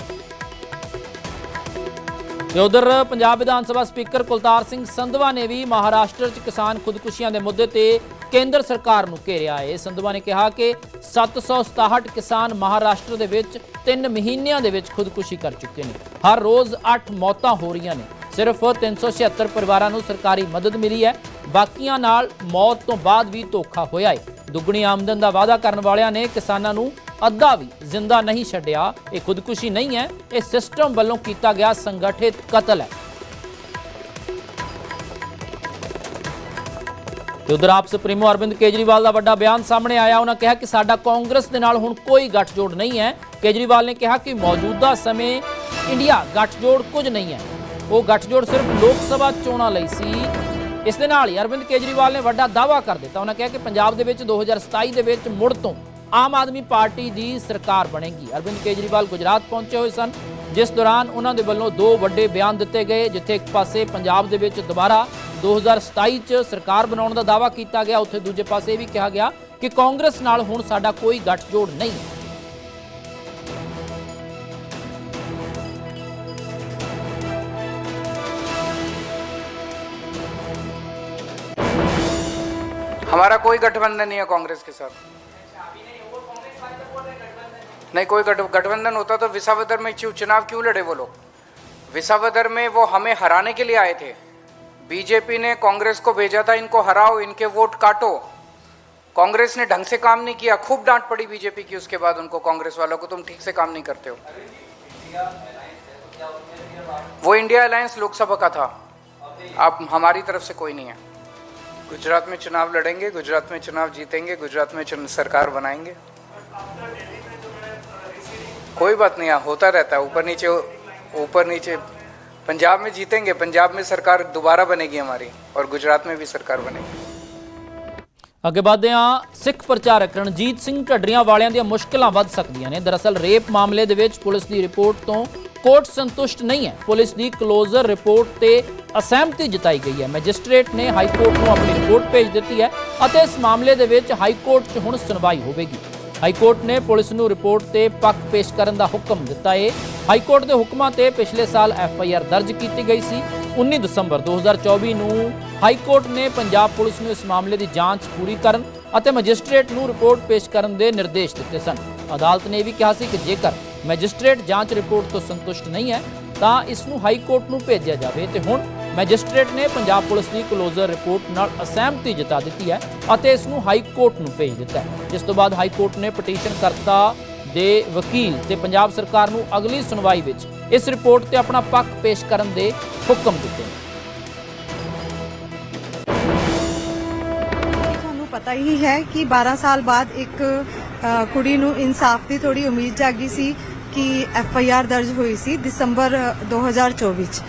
ਤੇ ਉਧਰ ਪੰਜਾਬ ਵਿਧਾਨ ਸਭਾ ਸਪੀਕਰ ਕੁਲਤਾਰ ਸਿੰਘ ਸੰਧਵਾ ਨੇ ਵੀ ਮਹਾਰਾਸ਼ਟਰ 'ਚ ਕਿਸਾਨ ਖੁਦਕੁਸ਼ੀਆਂ ਦੇ ਮੁੱਦੇ ਤੇ ਕੇਂਦਰ ਸਰਕਾਰ ਨੂੰ ਘੇਰਿਆ ਹੈ। ਸੰਧਵਾ ਨੇ ਕਿਹਾ ਕਿ 767 ਕਿਸਾਨ ਮਹਾਰਾਸ਼ਟਰ ਦੇ ਵਿੱਚ 3 ਮਹੀਨਿਆਂ ਦੇ ਵਿੱਚ ਖੁਦਕੁਸ਼ੀ ਕਰ ਚੁੱਕੇ ਨੇ। ਹਰ ਰੋਜ਼ 8 ਮੌਤਾਂ ਹੋ ਰਹੀਆਂ ਨੇ। ਸਿਰਫ 376 ਪਰਿਵਾਰਾਂ ਨੂੰ ਸਰਕਾਰੀ ਮਦਦ ਮਿਲੀ ਹੈ। ਬਾਕੀਆਂ ਨਾਲ ਮੌਤ ਤੋਂ ਬਾਅਦ ਵੀ ਧੋਖਾ ਹੋਇਆ ਹੈ। ਦੁੱਗਣੀ ਆਮਦਨ ਦਾ ਵਾਅਦਾ ਕਰਨ ਵਾਲਿਆਂ ਨੇ ਕਿਸਾਨਾਂ ਨੂੰ ਅੱਧਾ ਵੀ ਜ਼ਿੰਦਾ ਨਹੀਂ ਛੱਡਿਆ। ਇਹ ਖੁਦਕੁਸ਼ੀ ਨਹੀਂ ਹੈ। ਇਹ ਸਿਸਟਮ ਵੱਲੋਂ ਕੀਤਾ ਗਿਆ ਸੰਗਠਿਤ ਕਤਲ ਹੈ। ਤੇ ਉਧਰ ਆਪ ਸੁਪਰੀਮੋ ਅਰਵਿੰਦ ਕੇਜਰੀਵਾਲ ਦਾ ਵੱਡਾ ਬਿਆਨ ਸਾਹਮਣੇ ਆਇਆ। ਉਹਨਾਂ ਕਿਹਾ ਕਿ ਸਾਡਾ ਕਾਂਗਰਸ ਦੇ ਨਾਲ ਹੁਣ ਕੋਈ ਗੱਠਜੋੜ ਨਹੀਂ ਹੈ। ਕੇਜਰੀਵਾਲ ਨੇ ਕਿਹਾ ਕਿ ਮੌਜੂਦਾ ਸਮੇਂ ਇੰਡੀਆ ਗੱਠਜੋੜ ਕੁਝ ਨਹੀਂ ਹੈ। ਉਹ ਗੱਠਜੋੜ ਸਿਰਫ ਲੋਕ ਸਭਾ ਚੋਣਾਂ ਲਈ ਸੀ। ਇਸ ਦੇ ਨਾਲ ਹੀ ਅਰਵਿੰਦ ਕੇਜਰੀਵਾਲ ਨੇ ਵੱਡਾ ਦਾਅਵਾ ਕਰ ਦਿੱਤਾ। ਉਹਨਾਂ ਕਿਹਾ ਕਿ ਪੰਜਾਬ ਦੇ ਵਿੱਚ 2027 ਦੇ ਵਿੱਚ ਮੁੜ ਤੋਂ ਆਮ ਆਦਮੀ ਪਾਰਟੀ ਦੀ ਸਰਕਾਰ ਬਣੇਗੀ ਅਰਵਿੰਦ ਕੇਜਰੀਵਾਲ ਗੁਜਰਾਤ ਪਹੁੰਚੇ ਹੋਏ ਸਨ ਜਿਸ ਦੌਰਾਨ ਉਹਨਾਂ ਦੇ ਵੱਲੋਂ ਦੋ ਵੱਡੇ ਬਿਆਨ ਦਿੱਤੇ ਗਏ ਜਿੱਥੇ ਇੱਕ ਪਾਸੇ ਪੰਜਾਬ ਦੇ ਵਿੱਚ ਦੁਬਾਰਾ 2027 ਚ ਸਰਕਾਰ ਬਣਾਉਣ ਦਾ ਦਾਅਵਾ ਕੀਤਾ ਗਿਆ ਉੱਥੇ ਦੂਜੇ ਪਾਸੇ ਇਹ ਵੀ ਕਿਹਾ ਗਿਆ ਕਿ ਕਾਂਗਰਸ ਨਾਲ ਹੁਣ ਸਾਡਾ ਕੋਈ ਗੱਠਜੋੜ ਨਹੀਂ ਹੈ हमारा कोई गठबंधन नहीं है कांग्रेस के साथ नहीं, कोई गठबंधन होता तो विसावदर में चुनाव क्यों लड़े वो लोग? विसावदर में वो हमें हराने के लिए आए थे। बीजेपी ने कांग्रेस को भेजा था, इनको हराओ, इनके वोट काटो। कांग्रेस ने ढंग से काम नहीं किया, खूब डांट पड़ी बीजेपी की, उसके बाद उनको कांग्रेस वालों को, तुम ठीक से काम नहीं करते हो। वो इंडिया अलायंस लोकसभा का था। अब हमारी तरफ़ से कोई नहीं है। गुजरात में चुनाव लड़ेंगे, गुजरात में चुनाव जीतेंगे, गुजरात में सरकार बनाएँगे। कोई बात नहीं होता रहता है ऊपर नीचे ऊपर नीचे पंजाब में जीतेंगे पंजाब में सरकार दोबारा बनेगी हमारी और गुजरात में भी सरकार बनेगी ਅੱਗੇ ਵਧਦੇ ਹਾਂ ਸਿੱਖ ਪ੍ਰਚਾਰਕ ਰਣਜੀਤ ਸਿੰਘ ਢੱਡਰੀਆਂ ਵਾਲਿਆਂ ਦੀਆਂ ਮੁਸ਼ਕਲਾਂ ਵੱਧ ਸਕਦੀਆਂ ਨੇ ਦਰਅਸਲ ਰੇਪ ਮਾਮਲੇ ਦੇ ਵਿੱਚ ਪੁਲਿਸ ਦੀ ਰਿਪੋਰਟ ਤੋਂ ਕੋਰਟ ਸੰਤੁਸ਼ਟ ਨਹੀਂ ਹੈ ਪੁਲਿਸ ਦੀ ਕਲੋਜ਼ਰ ਰਿਪੋਰਟ ਤੇ ਅਸਹਿਮਤੀ ਜਤਾਈ ਗਈ ਹੈ ਮੈਜਿਸਟ੍ਰੇਟ ਨੇ ਹਾਈ ਕੋਰਟ ਨੂੰ ਆਪਣੀ ਰਿਪੋਰਟ ਭੇਜ ਦਿੱਤੀ ਹੈ ਅਤੇ ਇਸ ਮਾਮਲੇ ਦੇ ਵਿੱਚ ਹਾਈ ਕੋਰਟ 'ਚ ਹੁਣ ਸੁਣਵਾਈ ਹੋਵੇਗੀ ਹਾਈ ਕੋਰਟ ਨੇ ਪੁਲਿਸ ਨੂੰ ਰਿਪੋਰਟ ਤੇ ਪੱਖ ਪੇਸ਼ ਕਰਨ ਦਾ ਹੁਕਮ ਦਿੱਤਾ ਏ। ਹਾਈ ਕੋਰਟ ਦੇ ਹੁਕਮਾਂ ਤੇ ਪਿਛਲੇ ਸਾਲ ਐਫ ਆਈ ਆਰ ਦਰਜ ਕੀਤੀ ਗਈ ਸੀ। 19 ਦਸੰਬਰ 2024 ਨੂੰ ਹਾਈ ਕੋਰਟ ਨੇ ਪੰਜਾਬ ਪੁਲਿਸ ਨੂੰ ਇਸ ਮਾਮਲੇ ਦੀ ਜਾਂਚ ਪੂਰੀ ਕਰਨ ਅਤੇ ਮੈਜਿਸਟ੍ਰੇਟ ਨੂੰ ਰਿਪੋਰਟ ਪੇਸ਼ ਕਰਨ ਦੇ ਨਿਰਦੇਸ਼ ਦਿੱਤੇ ਸਨ। ਅਦਾਲਤ ਨੇ ਇਹ ਵੀ ਕਿਹਾ ਸੀ ਕਿ ਜੇਕਰ ਮੈਜਿਸਟ੍ਰੇਟ ਜਾਂਚ ਰਿਪੋਰਟ ਤੋਂ ਸੰਤੁਸ਼ਟ ਨਹੀਂ ਹੈ, ਤਾਂ ਇਸ ਨੂੰ ਹਾਈ ਕੋਰਟ ਨੂੰ ਭੇਜਿਆ ਜਾਵੇ। ਤੇ ਹੁਣ ਮੈਜਿਸਟ੍ਰੇਟ ਨੇ ਪੰਜਾਬ ਪੁਲਿਸ ਦੀ ਕਲੋਜ਼ਰ ਰਿਪੋਰਟ ਨਾਲ ਅਸਹਿਮਤੀ ਜਤਾ ਦਿੱਤੀ ਹੈ ਅਤੇ ਇਸ ਨੂੰ ਹਾਈ ਕੋਰਟ ਨੂੰ ਭੇਜ ਦਿੱਤਾ ਹੈ। ਜਿਸ ਤੋਂ ਬਾਅਦ ਹਾਈ ਕੋਰਟ ਨੇ ਪਟੀਸ਼ਨ ਕਰਤਾ ਦੇ ਵਕੀਲ ਤੇ ਪੰਜਾਬ ਸਰਕਾਰ ਨੂੰ ਅਗਲੀ ਸੁਣਵਾਈ ਵਿੱਚ ਇਸ ਰਿਪੋਰਟ ਤੇ ਆਪਣਾ ਪੱਖ ਪੇਸ਼ ਕਰਨ ਦੇ ਹੁਕਮ ਦਿੱਤੇ ਨੇ। ਪਤਾ ਹੀ ਹੈ ਕਿ 12 ਸਾਲ ਬਾਅਦ ਇੱਕ ਕੁੜੀ ਨੂੰ ਇਨਸਾਫ ਦੀ ਥੋੜੀ ਉਮੀਦ ਜਾਗੀ ਸੀ ਕਿ ਐਫ ਆਈ ਆਰ ਦਰਜ ਹੋਈ ਸੀ ਦਸੰਬਰ 2024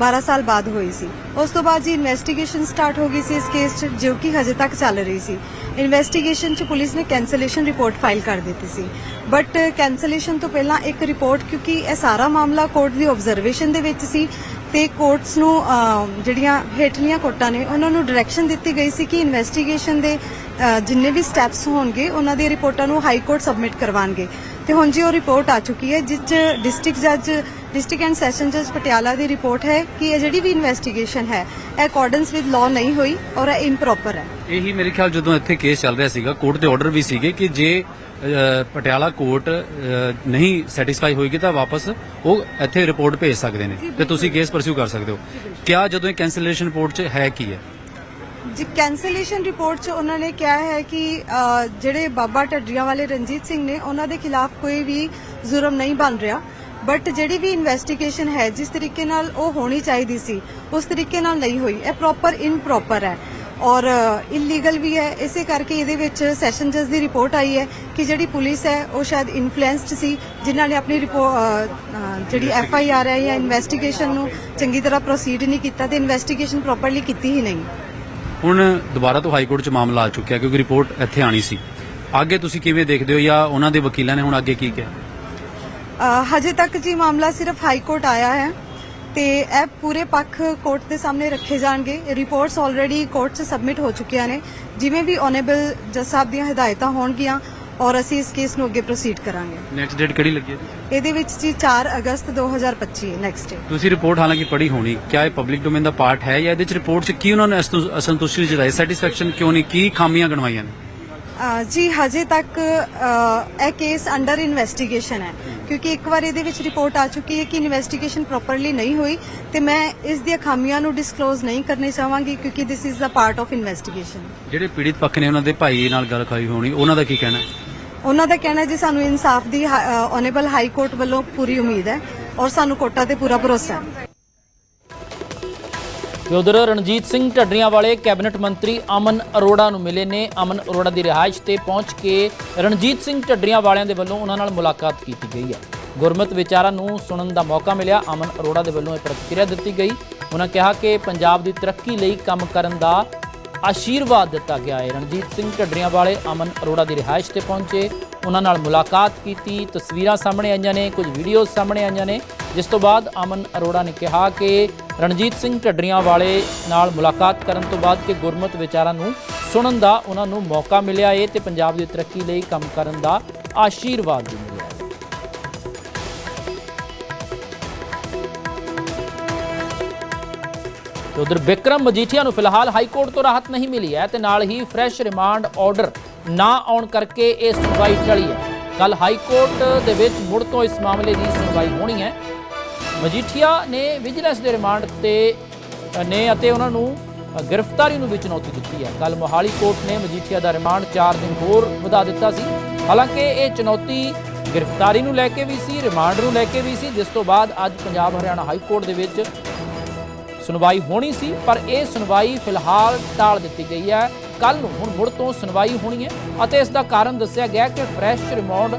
12 ਸਾਲ ਬਾਅਦ ਹੋਈ ਸੀ। ਉਸ ਤੋਂ ਬਾਅਦ ਜੀ ਇਨਵੈਸਟੀਗੇਸ਼ਨ ਸਟਾਰਟ ਹੋ ਗਈ ਸੀ ਇਸ ਕੇਸ 'ਚ, ਜੋ ਕਿ ਹਜੇ ਤੱਕ ਚੱਲ ਰਹੀ ਸੀ। ਇਨਵੈਸਟੀਗੇਸ਼ਨ 'ਚ ਪੁਲਿਸ ਨੇ ਕੈਂਸਲੇਸ਼ਨ ਰਿਪੋਰਟ ਫਾਈਲ ਕਰ ਦਿੱਤੀ ਸੀ। ਬਟ ਕੈਂਸਲੇਸ਼ਨ ਤੋਂ ਪਹਿਲਾਂ ਇੱਕ ਰਿਪੋਰਟ ਕਿਉਂਕਿ ਇਹ ਸਾਰਾ ਮਾਮਲਾ ਕੋਰਟ ਦੀ ਆਬਜ਼ਰਵੇਸ਼ਨ ਦੇ ਵਿੱਚ ਸੀ ਤੇ ਕੋਰਟਸ ਨੂੰ ਜਿਹੜੀਆਂ ਹੇਠਲੀਆਂ ਕੋਰਟਾਂ ਨੇ, ਉਹਨਾਂ ਨੂੰ ਡਾਇਰੈਕਸ਼ਨ ਦਿੱਤੀ ਗਈ ਸੀ ਕਿ ਇਨਵੈਸਟੀਗੇਸ਼ਨ ਦੇ ਜਿੰਨੇ ਵੀ ਸਟੈਪਸ ਹੋਣਗੇ, ਉਹਨਾਂ ਦੀਆਂ ਰਿਪੋਰਟਾਂ ਨੂੰ ਹਾਈ ਕੋਰਟ ਸਬਮਿਟ ਕਰਵਾਉਣਗੇ। ਤੇ ਹੁਣ ਜੀ ਉਹ ਰਿਪੋਰਟ ਆ ਚੁੱਕੀ ਹੈ ਜਿਸ 'ਚ ਡਿਸਟ੍ਰਿਕਟ ਜੱਜ ਡਿਸਟ੍ਰਿਕਟ ਐਂਡ ਸੈਸ਼ਨ ਜੱਜ ਪਟਿਆਲਾ ਦੀ ਰਿਪੋਰਟ ਹੈ ਕਿ ਇਹ ਜਿਹੜੀ ਵੀ ਇਨਵੈਸਟੀਗੇਸ਼ਨ ਹੈ ਇਹ ਅਕੋਰਡੈਂਸ ਵਿਦ ਲਾਅ ਨਹੀਂ ਹੋਈ ਔਰ ਇਹ ਇੰਪਰੋਪਰ ਹੈ। ਇਹੀ ਮੇਰੇ ਖਿਆਲ ਜਦੋਂ ਇੱਥੇ ਕੇਸ ਚੱਲ ਰਿਹਾ ਸੀਗਾ ਕੋਰਟ ਦੇ ਆਰਡਰ ਵੀ ਸੀਗੇ ਕਿ ਜੇ ਪਟਿਆਲਾ ਕੋਰਟ ਨਹੀਂ ਸੈਟੀਸਫਾਈ ਹੋਏਗੀ ਤਾਂ ਵਾਪਸ ਉਹ ਇੱਥੇ ਰਿਪੋਰਟ ਭੇਜ ਸਕਦੇ ਨੇ ਤੇ ਤੁਸੀਂ ਕੇਸ ਪਰਸਿਊ ਕਰ ਸਕਦੇ ਹੋ। ਕਿਆ ਜਦੋਂ ਇਹ ਕੈਂਸਲੇਸ਼ਨ ਰਿਪੋਰਟ 'ਚ ਹੈ ਕੀ ਹੈ? ਜੀ ਕੈਂਸਲੇਸ਼ਨ ਰਿਪੋਰਟ 'ਚ ਉਹਨਾਂ ਨੇ ਕਿਹਾ ਹੈ ਕਿ ਜਿਹੜੇ ਬਾਬਾ ਢੱਡਰੀਆਂ ਵਾਲੇ ਰਣਜੀਤ ਸਿੰਘ ਨੇ ਉਹਨਾਂ ਦੇ ਖਿਲਾਫ ਕੋਈ ਵੀ ਜ਼ੁਰਮ ਨਹੀਂ ਬਣ ਰਿਹਾ। ਬਟ ਜਿਹੜੀ ਵੀ ਇਨਵੈਸਟੀਗੇਸ਼ਨ ਹੈ ਜਿਸ ਤਰੀਕੇ ਨਾਲ ਉਹ ਹੋਣੀ ਚਾਹੀਦੀ ਸੀ ਉਸ ਤਰੀਕੇ ਨਾਲ ਨਹੀਂ ਹੋਈ। ਇਹ ਪ੍ਰੋਪਰ ਇਨਪ੍ਰੋਪਰ ਹੈ। ਔਰ ਇਲੀਗਲ ਵੀ ਹੈ। ਇਸੇ ਕਰਕੇ ਇਹਦੇ ਵਿੱਚ ਸੈਸ਼ਨ ਜੱਜ ਦੀ ਰਿਪੋਰਟ ਆਈ ਹੈ ਕਿ ਜਿਹੜੀ ਪੁਲਿਸ ਹੈ ਉਹ ਸ਼ਾਇਦ ਇਨਫਲੂਐਂਸਡ ਸੀ ਜਿਨ੍ਹਾਂ ਨੇ ਆਪਣੀ ਰਿਪੋਰਟ ਜਿਹੜੀ ਐਫ ਆਈ ਆਰ ਹੈ ਜਾਂ ਇਨਵੈਸਟੀਗੇਸ਼ਨ ਨੂੰ ਚੰਗੀ ਤਰ੍ਹਾਂ ਪ੍ਰੋਸੀਡ ਨਹੀਂ ਕੀਤਾ ਤੇ ਇਨਵੈਸਟੀਗੇਸ਼ਨ ਪ੍ਰੋਪਰਲੀ ਕੀਤੀ ਹੀ ਨਹੀਂ। ਹੁਣ ਦੁਬਾਰਾ ਤੋਂ ਹਾਈ ਕੋਰਟ 'ਚ ਮਾਮਲਾ ਆ ਚੁੱਕਿਆ ਕਿਉਂਕਿ ਰਿਪੋਰਟ ਇੱਥੇ ਆਣੀ ਸੀ। ਅੱਗੇ ਤੁਸੀਂ ਕਿਵੇਂ ਦੇਖਦੇ ਹੋ ਜਾਂ ਉਹਨਾਂ ਦੇ ਵਕੀਲਾਂ ਨੇ ਹੁਣ ਅੱਗੇ ਕੀ ਕਿਹਾ? ਹਜੇ ਤੱਕ ਜੀ ਮਾਮਲਾ ਸਿਰਫ ਹਾਈ ਕੋਰਟ ਆਇਆ ਹੈ ਤੇ ਇਹ ਪੂਰੇ ਪੱਖ ਕੋਰਟ ਦੇ ਸਾਹਮਣੇ ਰੱਖੇ ਜਾਣਗੇ। ਰਿਪੋਰਟਸ ਆਲਰੇਡੀ ਕੋਰਟ 'ਚ ਸਬਮਿਟ ਹੋ ਚੁੱਕੀਆਂ ਨੇ। ਜਿਵੇਂ ਵੀ ਓਨੇਬਲ ਜੱਜ ਸਾਹਿਬ ਦੀਆਂ ਹਦਾਇਤਾਂ ਹੋਣਗੀਆਂ ਔਰ ਅਸੀਂ ਇਸ ਕੇਸ ਨੂੰ ਅੱਗੇ ਪ੍ਰੋਸੀਡ ਕਰਾਂਗੇ। ਨੈਕਸਟ ਡੇਟ ਕਿਹੜੀ ਲੱਗੀ ਹੈ? ਇਹਦੇ ਵਿੱਚ ਜੀ 4 ਅਗਸਤ 2025 ਨੈਕਸਟ ਡੇ ਤੁਸੀਂ ਰਿਪੋਰਟ ਹਾਲਾਂਕਿ ਪੜ੍ਹੀ ਹੋਣੀ ਕਿਆ ਇਹ ਪਬਲਿਕ ਡੋਮੇਨ ਦਾ ਪਾਰਟ ਹੈ ਜਾਂ ਇਹਦੇ 'ਚ ਰਿਪੋਰਟ 'ਚ ਕੀ ਉਹਨਾਂ ਨੇ ਅਸੰਤੁ- ਅਸੰਤੁਸ਼ਟੀ ਜਤਾਈ ਸੈਟੀਸਫੈਕਸ਼ਨ ਕਿਉਂ ਨਹੀਂ? ਕੀ ਖਾਮੀਆਂ ਗਣਵਾਈਆਂ ਨੇ? ਜੀ ਹਜੇ ਤੱਕ ਅ, ਇਹ ਕੇਸ ਅੰਡਰ ਇਨਵੈਸਟੀਗੇਸ਼ਨ ਹੈ। ਕਿਉਂਕਿ ਇੱਕ ਵਾਰ ਇਹਦੇ ਵਿੱਚ ਰਿਪੋਰਟ ਆ ਚੁੱਕੀ ਹੈ ਕਿ ਇਨਵੈਸਟੀਗੇਸ਼ਨ ਪ੍ਰੋਪਰਲੀ ਨਹੀਂ ਹੋਈ ਤੇ ਮੈਂ ਇਸ ਦੀਆਂ ਖਾਮੀਆਂ ਨੂੰ ਡਿਸਕਲੋਜ਼ ਨਹੀਂ ਕਰਨੀ ਚਾਹਾਂਗੀ ਕਿਉਂਕਿ this is the part of investigation ਜਿਹੜੇ ਪੀੜਿਤ ਪੱਖ ਨੇ ਉਹਨਾਂ ਦੇ ਭਾਈ ਨਾਲ ਗੱਲ ਖਾਈ ਹੋਣੀ ਉਹਨਾਂ ਦਾ ਕੀ ਕਹਿਣਾ ਹੈ? ਉਹਨਾਂ ਦਾ ਕਹਿਣਾ ਜੀ ਸਾਨੂੰ ਇਨਸਾਫ ਦੀ ਆਨਰੇਬਲ ਹਾਈ ਕੋਰਟ ਵੱਲੋਂ ਪੂਰੀ ਉਮੀਦ ਹੈ ਔਰ ਸਾਨੂੰ ਕੋਰਟਾਂ ਤੇ ਪੂਰਾ ਭਰੋਸਾ ਹੈ। ਤੇ ਉਧਰ ਰਣਜੀਤ ਸਿੰਘ ਢੱਡਰੀਆਂ ਵਾਲੇ ਕੈਬਨਿਟ ਮੰਤਰੀ ਅਮਨ ਅਰੋੜਾ ਨੂੰ ਮਿਲੇ ਨੇ। ਅਮਨ ਅਰੋੜਾ ਦੀ ਰਿਹਾਇਸ਼ ਤੇ ਪਹੁੰਚ ਕੇ ਰਣਜੀਤ ਸਿੰਘ ਢੱਡਰੀਆਂ ਵਾਲਿਆਂ ਦੇ ਵੱਲੋਂ ਉਹਨਾਂ ਨਾਲ ਮੁਲਾਕਾਤ ਕੀਤੀ ਗਈ ਹੈ। ਗੁਰਮਤ ਵਿਚਾਰਾਂ ਨੂੰ ਸੁਣਨ ਦਾ ਮੌਕਾ ਮਿਲਿਆ। ਅਮਨ ਅਰੋੜਾ ਦੇ ਵੱਲੋਂ ਇਹ ਪ੍ਰਤੀਕਿਰਿਆ ਦਿੱਤੀ ਗਈ। ਉਹਨਾਂ ਕਿਹਾ ਕਿ ਪੰਜਾਬ ਦੀ ਤਰੱਕੀ ਲਈ ਕੰਮ ਕਰਨ ਦਾ ਆਸ਼ੀਰਵਾਦ ਦਿੱਤਾ ਗਿਆ ਹੈ। ਰਣਜੀਤ ਸਿੰਘ ਢੱਡਰੀਆਂ ਵਾਲੇ ਅਮਨ ਅਰੋੜਾ ਦੀ ਰਿਹਾਇਸ਼ ਤੇ ਪਹੁੰਚੇ। ਉਹਨਾਂ ਨਾਲ ਮੁਲਾਕਾਤ ਕੀਤੀ, ਤਸਵੀਰਾਂ ਸਾਹਮਣੇ ਆਈਆਂ ਨੇ, ਕੁਝ ਵੀਡੀਓਜ਼ ਸਾਹਮਣੇ ਆਈਆਂ ਨੇ। ਜਿਸ ਤੋਂ ਬਾਅਦ ਅਮਨ ਅਰੋੜਾ ਨੇ ਕਿਹਾ ਕਿ ਰਣਜੀਤ ਸਿੰਘ ਢੱਡਰੀਆਂ ਵਾਲੇ ਨਾਲ ਮੁਲਾਕਾਤ ਕਰਨ ਤੋਂ ਬਾਅਦ ਕਿ ਗੁਰਮਤ ਵਿਚਾਰਾਂ ਨੂੰ ਸੁਣਨ ਦਾ ਉਹਨਾਂ ਨੂੰ ਮੌਕਾ ਮਿਲਿਆ ਏ ਤੇ ਪੰਜਾਬ ਦੀ ਤਰੱਕੀ ਲਈ ਕੰਮ ਕਰਨ ਦਾ ਆਸ਼ੀਰਵਾਦ ਵੀ ਮਿਲਿਆ ਹੈ ਤੇ ਉਧਰ ਵਿਕਰਮ ਮਜੀਠੀਆ ਨੂੰ ਫਿਲਹਾਲ ਹਾਈ ਕੋਰਟ ਤੋਂ ਰਾਹਤ ਨਹੀਂ ਮਿਲੀ ਹੈ ਤੇ ਨਾਲ ਹੀ ਫਰੈਸ਼ ਰਿਮਾਂਡ ਆਰਡਰ ਨਾ ਆਉਣ ਕਰਕੇ ਇਹ ਸੁਣਵਾਈ ਟਲੀ ਹੈ। ਕੱਲ ਹਾਈ ਕੋਰਟ ਦੇ ਵਿੱਚ ਮੁੜ ਤੋਂ ਇਸ ਮਾਮਲੇ ਦੀ ਸੁਣਵਾਈ ਹੋਣੀ ਹੈ। ਮਜੀਠੀਆ ਨੇ ਵਿਜੀਲੈਂਸ ਦੇ ਰਿਮਾਂਡ ਤੇ ਨੇ ਅਤੇ ਉਹਨਾਂ ਨੂੰ ਗ੍ਰਿਫਤਾਰੀ ਨੂੰ ਵੀ ਚੁਣੌਤੀ ਦਿੱਤੀ ਹੈ। ਕੱਲ ਮੋਹਾਲੀ ਕੋਰਟ ਨੇ ਮਜੀਠੀਆ ਦਾ ਰਿਮਾਂਡ 4 ਦਿਨ ਹੋਰ ਵਧਾ ਦਿੱਤਾ ਸੀ। ਹਾਲਾਂਕਿ ਇਹ ਚੁਣੌਤੀ ਗ੍ਰਿਫਤਾਰੀ ਨੂੰ ਲੈ ਕੇ ਵੀ ਸੀ, ਰਿਮਾਂਡ ਨੂੰ ਲੈ ਕੇ ਵੀ ਸੀ, ਜਿਸ ਤੋਂ ਬਾਅਦ ਅੱਜ ਪੰਜਾਬ ਹਰਿਆਣਾ ਹਾਈ ਕੋਰਟ ਦੇ ਵਿੱਚ ਸੁਣਵਾਈ ਹੋਣੀ ਸੀ, ਪਰ ਇਹ ਸੁਣਵਾਈ ਫਿਲਹਾਲ ਟਾਲ ਦਿੱਤੀ ਗਈ ਹੈ। ਕੱਲ ਨੂੰ ਹੁਣ ਮੁੜ ਤੋਂ ਸੁਣਵਾਈ ਹੋਣੀ ਹੈ ਅਤੇ ਇਸ ਦਾ ਕਾਰਨ ਦੱਸਿਆ ਗਿਆ ਕਿ fresh remand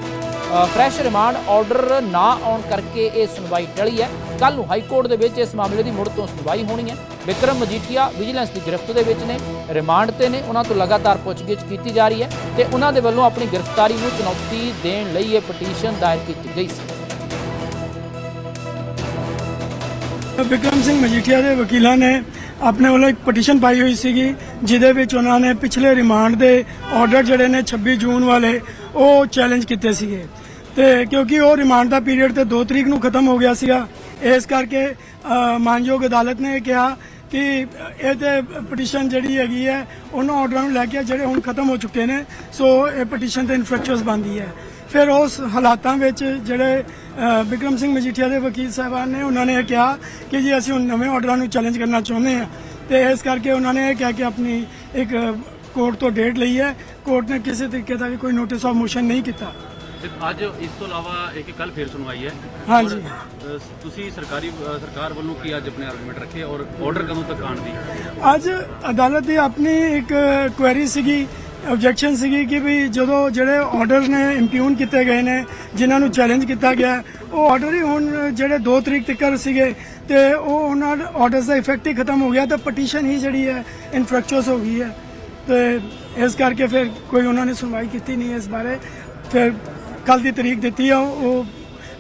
fresh remand order ਨਾ ਆਉਣ ਕਰਕੇ ਇਹ ਸੁਣਵਾਈ ਟਲੀ ਹੈ। ਕੱਲ ਨੂੰ ਹਾਈ ਕੋਰਟ ਦੇ ਵਿੱਚ ਇਸ ਮਾਮਲੇ ਦੀ ਮੁੜ ਤੋਂ ਸੁਣਵਾਈ ਹੋਣੀ ਹੈ। ਵਿਕਰਮ ਮਜੀਠੀਆ ਵਿਜੀਲੈਂਸ ਦੀ ਗ੍ਰਿਫਤ ਦੇ ਵਿੱਚ ਨੇ ਰਿਮਾਂਡ ਤੇ ਨੇ, ਉਹਨਾਂ ਤੋਂ ਲਗਾਤਾਰ ਪੁੱਛਗਿੱਛ ਕੀਤੀ ਜਾ ਰਹੀ ਹੈ ਤੇ ਉਹਨਾਂ ਦੇ ਵੱਲੋਂ ਆਪਣੀ ਗ੍ਰਿਫਤਾਰੀ ਨੂੰ ਚੁਣੌਤੀ ਦੇਣ ਲਈ ਇਹ ਪਟੀਸ਼ਨ ਦਾਇਰ ਕੀਤੀ ਗਈ ਸੀ। ਵਿਕਰਮ ਸਿੰਘ ਮਜੀਠੀਆ ਦੇ ਵਕੀਲਾਂ ਨੇ ਆਪਣੇ ਵੱਲੋਂ ਇੱਕ ਪਟੀਸ਼ਨ ਪਾਈ ਹੋਈ ਸੀਗੀ, ਜਿਹਦੇ ਵਿੱਚ ਉਹਨਾਂ ਨੇ ਪਿਛਲੇ ਰਿਮਾਂਡ ਦੇ ਆਰਡਰ ਜਿਹੜੇ ਨੇ 26 ਜੂਨ ਵਾਲੇ, ਉਹ ਚੈਲੰਜ ਕੀਤੇ ਸੀਗੇ। ਤੇ ਕਿਉਂਕਿ ਉਹ ਰਿਮਾਂਡ ਦਾ ਪੀਰੀਅਡ ਤੇ 2 ਤਰੀਕ ਨੂੰ ਖਤਮ ਹੋ ਗਿਆ ਸੀਗਾ, ਇਸ ਕਰਕੇ ਮਾਨਯੋਗ ਅਦਾਲਤ ਨੇ ਕਿਹਾ ਕਿ ਇਹ ਤੇ ਪਟੀਸ਼ਨ ਜਿਹੜੀ ਹੈਗੀ ਹੈ, ਉਹਨਾਂ ਆਰਡਰਾਂ ਨੂੰ ਲੈ ਕੇ ਜਿਹੜੇ ਹੁਣ ਖਤਮ ਹੋ ਚੁੱਕੇ ਨੇ, ਸੋ ਇਹ ਪਟੀਸ਼ਨ ਤੇ ਇਨਫਰੈਕਚੁਅਸ ਬਣਦੀ ਹੈ। ਫਿਰ ਉਸ ਹਾਲਾਤਾਂ ਵਿੱਚ ਜਿਹੜੇ ਵਿਕਰਮ ਸਿੰਘ ਮਜੀਠੀਆ ਦੇ ਵਕੀਲ ਸਾਹਿਬਾਨ ਨੇ ਉਹਨਾਂ ਨੇ ਇਹ ਕਿਹਾ ਕਿ ਜੀ ਅਸੀਂ ਨਵੇਂ ਆਰਡਰਾਂ ਨੂੰ ਚੈਲੰਜ ਕਰਨਾ ਚਾਹੁੰਦੇ ਹਾਂ। ਤੇ ਇਸ ਕਰਕੇ ਉਹਨਾਂ ਨੇ ਇਹ ਕਿਹਾ ਕਿ ਆਪਣੀ ਇੱਕ ਕੋਰਟ ਤੋਂ ਡੇਟ ਲਈ ਹੈ। ਕੋਰਟ ਨੇ ਕਿਸੇ ਤਰੀਕੇ ਦਾ ਵੀ ਕੋਈ ਨੋਟਿਸ ਆਫ ਮੋਸ਼ਨ ਨਹੀਂ ਕੀਤਾ। ਤੇ ਅੱਜ ਇਸ ਤੋਂ ਇਲਾਵਾ ਇੱਕ ਕੱਲ ਫੇਰ ਸੁਣਵਾਈ ਹੈ। ਹਾਂਜੀ। ਤੁਸੀਂ ਸਰਕਾਰੀ ਸਰਕਾਰ ਵੱਲੋਂ ਕੀ ਅੱਜ ਆਪਣੇ ਆਰਗੂਮੈਂਟ ਰੱਖੇ ਔਰ ਆਰਡਰ ਕਦੋਂ ਤੱਕ ਆਉਣ ਦੀ? ਅੱਜ ਅਦਾਲਤ ਦੀ ਆਪਣੀ ਇੱਕ ਕੁਐਰੀ ਸੀਗੀ। ਆਬਜੈਕਸ਼ਨ ਸੀਗੀ ਕਿ ਵੀ ਜਦੋਂ ਜਿਹੜੇ ਆਰਡਰ ਨੇ ਇੰਪਿਊਨ ਕੀਤੇ ਗਏ ਨੇ, ਜਿਨ੍ਹਾਂ ਨੂੰ ਚੈਲੰਜ ਕੀਤਾ ਗਿਆ, ਉਹ ਆਰਡਰ ਹੀ ਹੁਣ ਜਿਹੜੇ 2 ਤਰੀਕ ਤੱਕ ਸੀਗੇ ਤੇ ਉਹ ਉਹਨਾਂ ਆਰਡਰਸ ਦਾ ਇਫੈਕਟ ਹੀ ਖਤਮ ਹੋ ਗਿਆ ਤਾਂ ਪਟੀਸ਼ਨ ਹੀ ਜਿਹੜੀ ਹੈ ਇਨਫਰੈਕਚੁਅਸ ਹੋ ਗਈ ਹੈ। ਤੇ ਇਸ ਕਰਕੇ ਫਿਰ ਕੋਈ ਉਹਨਾਂ ਨੇ ਸੁਣਵਾਈ ਕੀਤੀ ਨਹੀਂ ਇਸ ਬਾਰੇ। ਫਿਰ ਕੱਲ ਦੀ ਤਰੀਕ ਦਿੱਤੀ ਆ, ਉਹ ਉਹ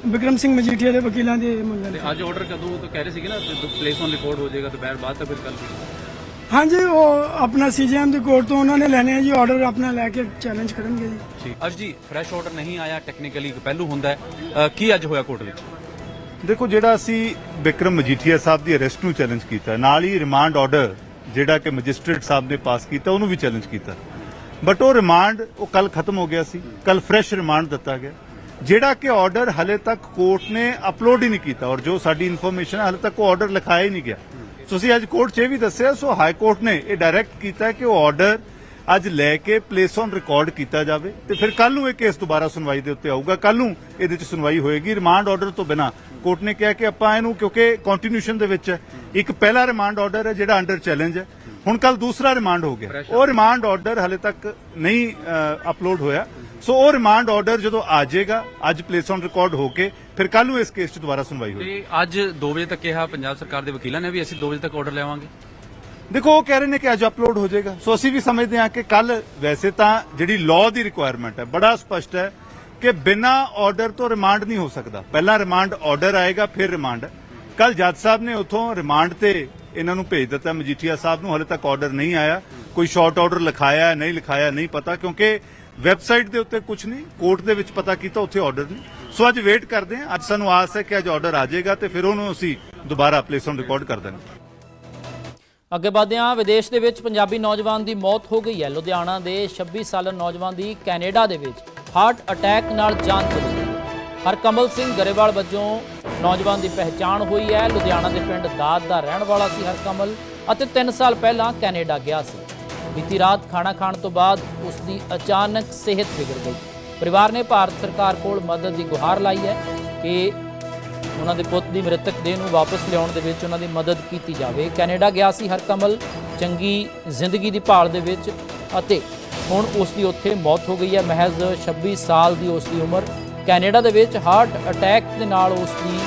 ਵਿਕਰਮ ਸਿੰਘ ਮਜੀਠੀਆ ਦੇ ਵਕੀਲਾਂ ਦੇ ਮੰਗਣ ਤੇ ਅੱਜ ਆਰਡਰ ਕਦੋਂ ਤੋਂ ਕਹਿ ਰਹੇ ਸੀਗੇ ਨਾ ਪਲੇਸ ਔਨ ਰਿਕਾਰਡ ਹੋ ਜਾਏਗਾ ਦੁਪਹਿਰ ਬਾਅਦ ਤੱਕ ਫਿਰ ਕੱਲ ਹਾਂਜੀ ਉਹ ਆਪਣਾ ਸੀਜੀਐਮ ਦੀ ਕੋਰਟ ਤੋਂ ਉਹਨਾਂ ਨੇ ਲੈਣੇ ਆ ਜੀ ਆਰਡਰ ਆਪਣਾ ਲੈ ਕੇ ਚੈਲੰਜ ਕਰਨਗੇ ਜੀ। ਠੀਕ। ਅੱਜ ਜੀ ਫਰੈਸ਼ ਆਰਡਰ ਨਹੀਂ ਆਇਆ ਟੈਕਨੀਕਲੀ ਪਹਿਲੂ ਹੁੰਦਾ ਹੈ। ਅ, ਕੀ ਅੱਜ ਹੋਇਆ ਕੋਰਟ ਵਿੱਚ? ਦੇਖੋ ਜਿਹੜਾ ਅਸੀਂ ਵਿਕਰਮ ਮਜੀਠੀਆ ਸਾਹਿਬ ਦੀ ਅਰੈਸਟ ਨੂੰ ਚੈਲੰਜ ਕੀਤਾ ਨਾਲ ਹੀ ਰਿਮਾਂਡ ਆਰਡਰ ਜਿਹੜਾ ਕਿ ਮੈਜਿਸਟ੍ਰੇਟ ਸਾਹਿਬ ਨੇ ਪਾਸ ਕੀਤਾ ਉਹਨੂੰ ਵੀ ਚੈਲੰਜ ਕੀਤਾ। ਬਟ ਉਹ ਰਿਮਾਂਡ ਉਹ ਕੱਲ ਖਤਮ ਹੋ ਗਿਆ ਸੀ। ਕੱਲ ਫਰੈਸ਼ ਰਿਮਾਂਡ ਦਿੱਤਾ ਗਿਆ। ਜਿਹੜਾ ਕਿ ਆਰਡਰ ਹਲੇ ਤੱਕ ਕੋਰਟ ਨੇ ਅਪਲੋਡ ਹੀ ਨਹੀਂ ਕੀਤਾ ਔਰ ਜੋ ਸਾਡੀ ਇਨਫੋਰਮੇਸ਼ਨ ਹੈ ਹਲੇ ਤੱਕ ਉਹ ਆਰਡਰ ਲਿਖਾਇਆ ਹੀ ਨਹੀਂ ਗਿਆ। ਤੁਸੀਂ ਅੱਜ ਕੋਰਟ 'ਚ ਇਹ ਵੀ ਦੱਸਿਆ, ਸੋ ਹਾਈ ਕੋਰਟ ਨੇ ਇਹ ਡਾਇਰੈਕਟ ਕੀਤਾ ਕਿ ਉਹ ਆਰਡਰ ਅੱਜ ਲੈ ਕੇ ਪਲੇਸ ਔਨ ਰਿਕਾਰਡ ਕੀਤਾ ਜਾਵੇ ਤੇ ਫਿਰ ਕੱਲ ਨੂੰ ਇਹ ਕੇਸ ਦੁਬਾਰਾ ਸੁਣਵਾਈ ਦੇ ਉੱਤੇ ਆਊਗਾ। ਕੱਲ ਨੂੰ ਇਹਦੇ 'ਚ ਸੁਣਵਾਈ ਹੋਏਗੀ। ਰਿਮਾਂਡ ਆਰਡਰ ਤੋਂ ਬਿਨਾ ਕੋਰਟ ਨੇ ਕਿਹਾ ਕਿ ਆਪਾਂ ਇਹਨੂੰ ਕਿਉਂਕਿ ਕੰਟੀਨਿਊਸ਼ਨ ਦੇ ਵਿੱਚ ਹੈ ਇੱਕ ਪਹਿਲਾ ਰਿਮਾਂਡ ਆਰਡਰ ਹੈ ਜਿਹੜਾ ਅੰਡਰ ਚੈਲੰਜ ਹੈ। ਹੁਣ ਕੱਲ ਦੂਸਰਾ ਰਿਮਾਂਡ ਹੋ ਗਿਆ। ਉਹ ਰਿਮਾਂਡ ਆਰਡਰ ਹਲੇ ਤੱਕ ਨਹੀਂ ਅਪਲੋਡ ਹੋਇਆ। ਸੋ ਉਹ ਰਿਮਾਂਡ ਆਰਡਰ ਜਦੋਂ ਆ ਜਾਏਗਾ ਅੱਜ ਪਲੇਸ ਔਨ ਰਿਕਾਰਡ ਹੋ ਕੇ ਫਿਰ ਕੱਲ ਨੂੰ ਇਸ ਕੇਸ 'ਚ ਦੁਬਾਰਾ ਸੁਣਵਾਈ ਹੋਏਗੀ। ਤੇ ਅੱਜ 2 ਵਜੇ ਤੱਕ ਕਿਹਾ ਪੰਜਾਬ ਸਰਕਾਰ ਦੇ ਵਕੀਲਾਂ ਨੇ ਵੀ ਅਸੀਂ 2 ਵਜੇ ਤੱਕ ਆਰਡਰ ਲਿਆਵਾਂਗੇ? ਦੇਖੋ ਉਹ ਕਹਿ ਰਹੇ ਨੇ ਕਿ ਅੱਜ ਅਪਲੋਡ ਹੋ ਜਾਏਗਾ। ਸੋ ਅਸੀਂ ਵੀ ਸਮਝਦੇ ਹਾਂ ਕਿ ਕੱਲ ਵੈਸੇ ਤਾਂ ਜਿਹੜੀ ਲਾਅ ਦੀ ਰਿਕੁਆਇਰਮੈਂਟ ਹੈ ਬੜਾ ਸਪਸ਼ਟ ਹੈ ਕਿ ਬਿਨਾ ਆਰਡਰ ਤੋਂ ਰਿਮਾਂਡ ਨਹੀਂ ਹੋ ਸਕਦਾ। ਪਹਿਲਾਂ ਰਿਮਾਂਡ ਆਰਡਰ ਆਏਗਾ ਫਿਰ ਰਿਮਾਂਡ ਕੱਲ ਜੱਜ ਸਾਹਿਬ ਨੇ ਉਥੋਂ ਰਿਮਾਂਡ ਤੇ ਇਹਨਾਂ ਨੂੰ ਭੇਜ ਦਿੱਤਾ। ਮਜੀਠੀਆ ਸਾਹਿਬ ਨੂੰ ਹਲੇ ਤੱਕ ਆਰਡਰ ਨਹੀਂ ਆਇਆ। ਕੋਈ ਸ਼ਾਰਟ ਆਰਡਰ ਲਿਖਾਇਆ, ਨਹੀਂ ਲਿਖਾਇਆ, ਨਹੀਂ ਪਤਾ, ਕਿਉਂਕਿ ਵੈਬਸਾਈਟ ਦੇ ਉੱਤੇ ਕੁਝ ਨਹੀਂ ਕੋਰਟ ਦੇ ਵਿੱਚ ਪਤਾ ਕੀਤਾ, ਉੱਥੇ ਆਰਡਰ ਨਹੀਂ। ਸੋ ਅੱਜ ਵੇਟ ਕਰਦੇ ਹਾਂ। ਅੱਜ ਸਾਨੂੰ ਆਸ ਹੈ ਕਿ ਅੱਜ ਆਰਡਰ ਆ ਜਾਏਗਾ ਤੇ ਫਿਰ ਉਹਨੂੰ ਅਸੀਂ ਦੁਬਾਰਾ ਪਲੇਸ ਔਨ ਰਿਕਾਰਡ ਕਰ ਦੇਣਾ। ਅੱਗੇ ਵਧਦੇ ਹਾਂ। ਵਿਦੇਸ਼ ਦੇ ਵਿੱਚ ਪੰਜਾਬੀ ਨੌਜਵਾਨ ਦੀ ਮੌਤ ਹੋ ਗਈ ਹੈ। ਲੁਧਿਆਣਾ ਦੇ 26 ਸਾਲਾ ਨੌਜਵਾਨ ਦੀ ਕੈਨੇਡਾ ਦੇ ਵਿੱਚ ਹਾਰਟ ਅਟੈਕ ਨਾਲ ਜਾਨ ਚਲੀ ਗਈ ਹਰਕਮਲ ਸਿੰਘ ਗਰੇਵਾਲ ਵਜੋਂ ਨੌਜਵਾਨ ਦੀ ਪਹਿਚਾਣ ਹੋਈ ਹੈ। ਲੁਧਿਆਣਾ ਦੇ ਪਿੰਡ ਦਾਦ ਦਾ ਰਹਿਣ ਵਾਲਾ ਸੀ ਹਰਕਮਲ ਅਤੇ 3 ਸਾਲ ਪਹਿਲਾਂ ਕੈਨੇਡਾ ਗਿਆ ਸੀ। ਬੀਤੀ ਰਾਤ ਖਾਣਾ ਖਾਣ ਤੋਂ ਬਾਅਦ ਉਸ ਦੀ ਅਚਾਨਕ ਸਿਹਤ ਵਿਗੜ ਗਈ। ਪਰਿਵਾਰ ਨੇ ਭਾਰਤ ਸਰਕਾਰ ਕੋਲ ਮਦਦ ਦੀ ਗੁਹਾਰ ਲਾਈ ਹੈ ਕਿ ਉਹਨਾਂ ਦੇ ਪੁੱਤ ਦੀ ਮ੍ਰਿਤਕ ਦੇਹ ਨੂੰ ਵਾਪਸ ਲਿਆਉਣ ਦੇ ਵਿੱਚ ਉਹਨਾਂ ਦੀ ਮਦਦ ਕੀਤੀ ਜਾਵੇ। ਕੈਨੇਡਾ ਗਿਆ ਸੀ ਹਰਕਮਲ, ਚੰਗੀ ਜ਼ਿੰਦਗੀ ਦੀ ਭਾਲ ਦੇ ਵਿੱਚ ਅਤੇ ਹੁਣ ਉਸ ਦੀ ਉੱਥੇ ਮੌਤ ਹੋ ਗਈ ਹੈ। ਮਹਿਜ਼ 26 ਸਾਲ ਦੀ ਉਸ ਦੀ ਉਮਰ ਕੈਨੇਡਾ ਦੇ ਵਿੱਚ ਹਾਰਟ ਅਟੈਕ ਦੇ ਨਾਲ ਉਸ ਦੀ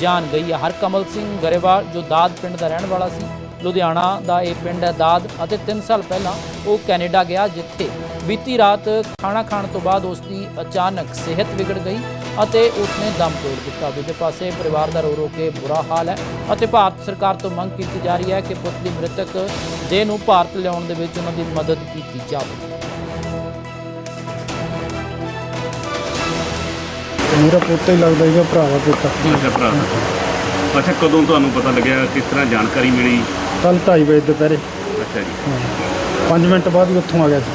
ਜਾਨ ਗਈ ਹੈ ਹਰਕਮਲ ਸਿੰਘ ਗਰੇਵਾਲ, ਜੋ ਦਾਦ ਪਿੰਡ ਦਾ ਰਹਿਣ ਵਾਲਾ ਸੀ, ਲੁਧਿਆਣਾ ਦਾ ਇਹ ਪਿੰਡ ਹੈ ਦਾਦ, ਅਤੇ 3 ਸਾਲ ਪਹਿਲਾਂ ਉਹ ਕੈਨੇਡਾ ਗਿਆ, ਜਿੱਥੇ ਬੀਤੀ ਰਾਤ ਖਾਣਾ ਖਾਣ ਤੋਂ ਬਾਅਦ ਉਸ ਦੀ ਅਚਾਨਕ ਸਿਹਤ ਵਿਗੜ ਗਈ ਅਤੇ ਉਸਨੇ ਦਮ ਤੋੜ ਦਿੱਤਾ। ਦੂਜੇ ਪਾਸੇ ਪਰਿਵਾਰ ਦਾ ਰੋ ਰੋ ਕੇ ਬੁਰਾ ਹਾਲ ਹੈ ਅਤੇ ਭਾਰਤ ਸਰਕਾਰ ਤੋਂ ਮੰਗ ਕੀਤੀ ਜਾ ਰਹੀ ਹੈ ਕਿ ਪੁੱਤ ਦੀ ਮ੍ਰਿਤਕ ਦੇਹ ਨੂੰ ਭਾਰਤ ਲਿਆਉਣ ਦੇ ਵਿੱਚ ਉਹਨਾਂ ਦੀ ਮਦਦ ਕੀਤੀ ਜਾਵੇ। ਮੇਰਾ ਪੋਤਾ ਹੀ ਲੱਗਦਾ ਹੈਗਾ ਭਰਾ ਦਾ ਪੋਤਾ। ਅੱਛਾ ਭਰਾ। ਅੱਛਾ ਕਦੋਂ ਤੁਹਾਨੂੰ ਪਤਾ ਲੱਗਿਆ ਕਿਸ ਤਰ੍ਹਾਂ ਜਾਣਕਾਰੀ ਮਿਲੀ? ਕੱਲ 2:30 ਵਜੇ ਦੁਪਹਿਰੇ। ਅੱਛਾ ਜੀ। 5 ਮਿੰਟ ਬਾਅਦ ਹੀ ਉੱਥੋਂ ਆ ਗਿਆ ਸੀ।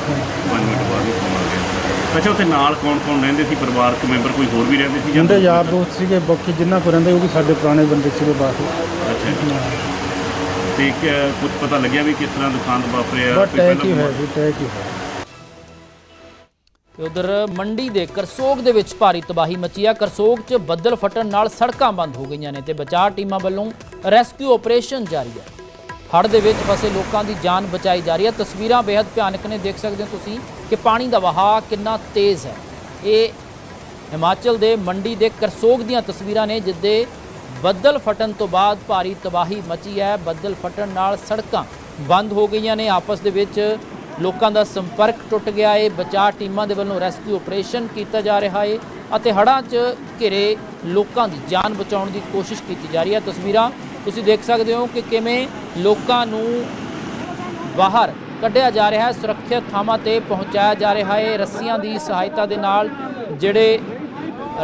5 ਮਿੰਟ ਬਾਅਦ ਹੀ ਫੋਨ ਆ ਗਿਆ ਅੱਛਾ ਉੱਥੇ ਨਾਲ ਕੌਣ ਕੌਣ ਰਹਿੰਦੇ ਸੀ? ਪਰਿਵਾਰਕ ਮੈਂਬਰ ਕੋਈ ਹੋਰ ਵੀ ਰਹਿੰਦੇ ਸੀ ਜਾਂ ਮੁੰਡੇ ਯਾਰ ਦੋਸਤ ਸੀਗੇ ਬਾਕੀ ਜਿੰਨਾ ਕੋ ਰਹਿੰਦੇ ਉਹ ਵੀ ਸਾਡੇ ਪੁਰਾਣੇ ਬੰਦੇ ਸੀਗੇ ਬਾਕੀ ਅੱਛਾ ਜੀ। ਤੇ ਕੁਝ ਪਤਾ ਲੱਗਿਆ ਵੀ ਕਿਸ ਤਰ੍ਹਾਂ ਦੁਕਾਨ ਵਾਪਰਿਆ? ਬਸ ਕੋਈ ਟੈਕ ਹੀ ਹੋਇਆ ਜੀ ਟੈਕ ਹੀ ਹੋਇਆ। ਤੇ ਉਧਰ ਮੰਡੀ ਦੇ ਕਰਸੋਗ ਦੇ ਵਿੱਚ ਭਾਰੀ ਤਬਾਹੀ ਮਚੀ ਆ। ਕਰਸੋਗ 'ਚ ਬੱਦਲ ਫਟਣ ਨਾਲ ਸੜਕਾਂ ਬੰਦ ਹੋ ਗਈਆਂ ਨੇ ਤੇ ਬਚਾਅ ਟੀਮਾਂ ਵੱਲੋਂ ਰੈਸਕਿਊ ਆਪਰੇਸ਼ਨ ਜਾਰੀ ਹੈ ਹੜ੍ਹ ਦੇ ਵਿੱਚ ਫਸੇ ਲੋਕਾਂ ਦੀ ਜਾਨ ਬਚਾਈ ਜਾ ਰਹੀ ਹੈ ਤਸਵੀਰਾਂ ਬੇहद ਭਿਆਨਕ ਨੇ। ਦੇਖ ਸਕਦੇ ਹੋ ਤੁਸੀਂ ਕਿ ਪਾਣੀ ਦਾ ਵਹਾਅ ਕਿੰਨਾ ਤੇਜ਼ ਹੈ। ਇਹ ਹਿਮਾਚਲ ਦੇ ਮੰਡੀ ਦੇ ਕਰਸੋਗ ਦੀਆਂ ਤਸਵੀਰਾਂ ਨੇ, ਜਿੱਦੇ ਬੱਦਲ ਫਟਣ ਤੋਂ ਬਾਅਦ ਭਾਰੀ ਤਬਾਹੀ ਮਚੀ ਹੈ। ਬੱਦਲ ਫਟਣ ਨਾਲ ਸੜਕਾਂ ਬੰਦ ਹੋ ਗਈਆਂ ਨੇ। ਆਪਸ ਦੇ ਵਿੱਚ ਲੋਕਾਂ ਦਾ ਸੰਪਰਕ ਟੁੱਟ ਗਿਆ ਏ। ਬਚਾਅ ਟੀਮਾਂ ਦੇ ਵੱਲੋਂ ਰੈਸਕਿਊ ਆਪਰੇਸ਼ਨ ਕੀਤਾ ਜਾ ਰਿਹਾ ਏ ਅਤੇ ਹੜ੍ਹਾਂ 'ਚ ਘਿਰੇ ਲੋਕਾਂ ਦੀ ਜਾਨ ਬਚਾਉਣ ਦੀ ਕੋਸ਼ਿਸ਼ ਕੀਤੀ ਜਾ ਰਹੀ ਹੈ। ਤਸਵੀਰਾਂ ਤੁਸੀਂ ਦੇਖ ਸਕਦੇ ਹੋ ਕਿ ਕਿਵੇਂ ਲੋਕਾਂ ਨੂੰ ਬਾਹਰ ਕੱਢਿਆ ਜਾ ਰਿਹਾ ਹੈ। ਸੁਰੱਖਿਅਤ ਥਾਵਾਂ ਤੇ ਪਹੁੰਚਾਇਆ ਜਾ ਰਿਹਾ ਹੈ ਰੱਸੀਆਂ ਦੀ ਸਹਾਇਤਾ ਦੇ ਨਾਲ ਜਿਹੜੇ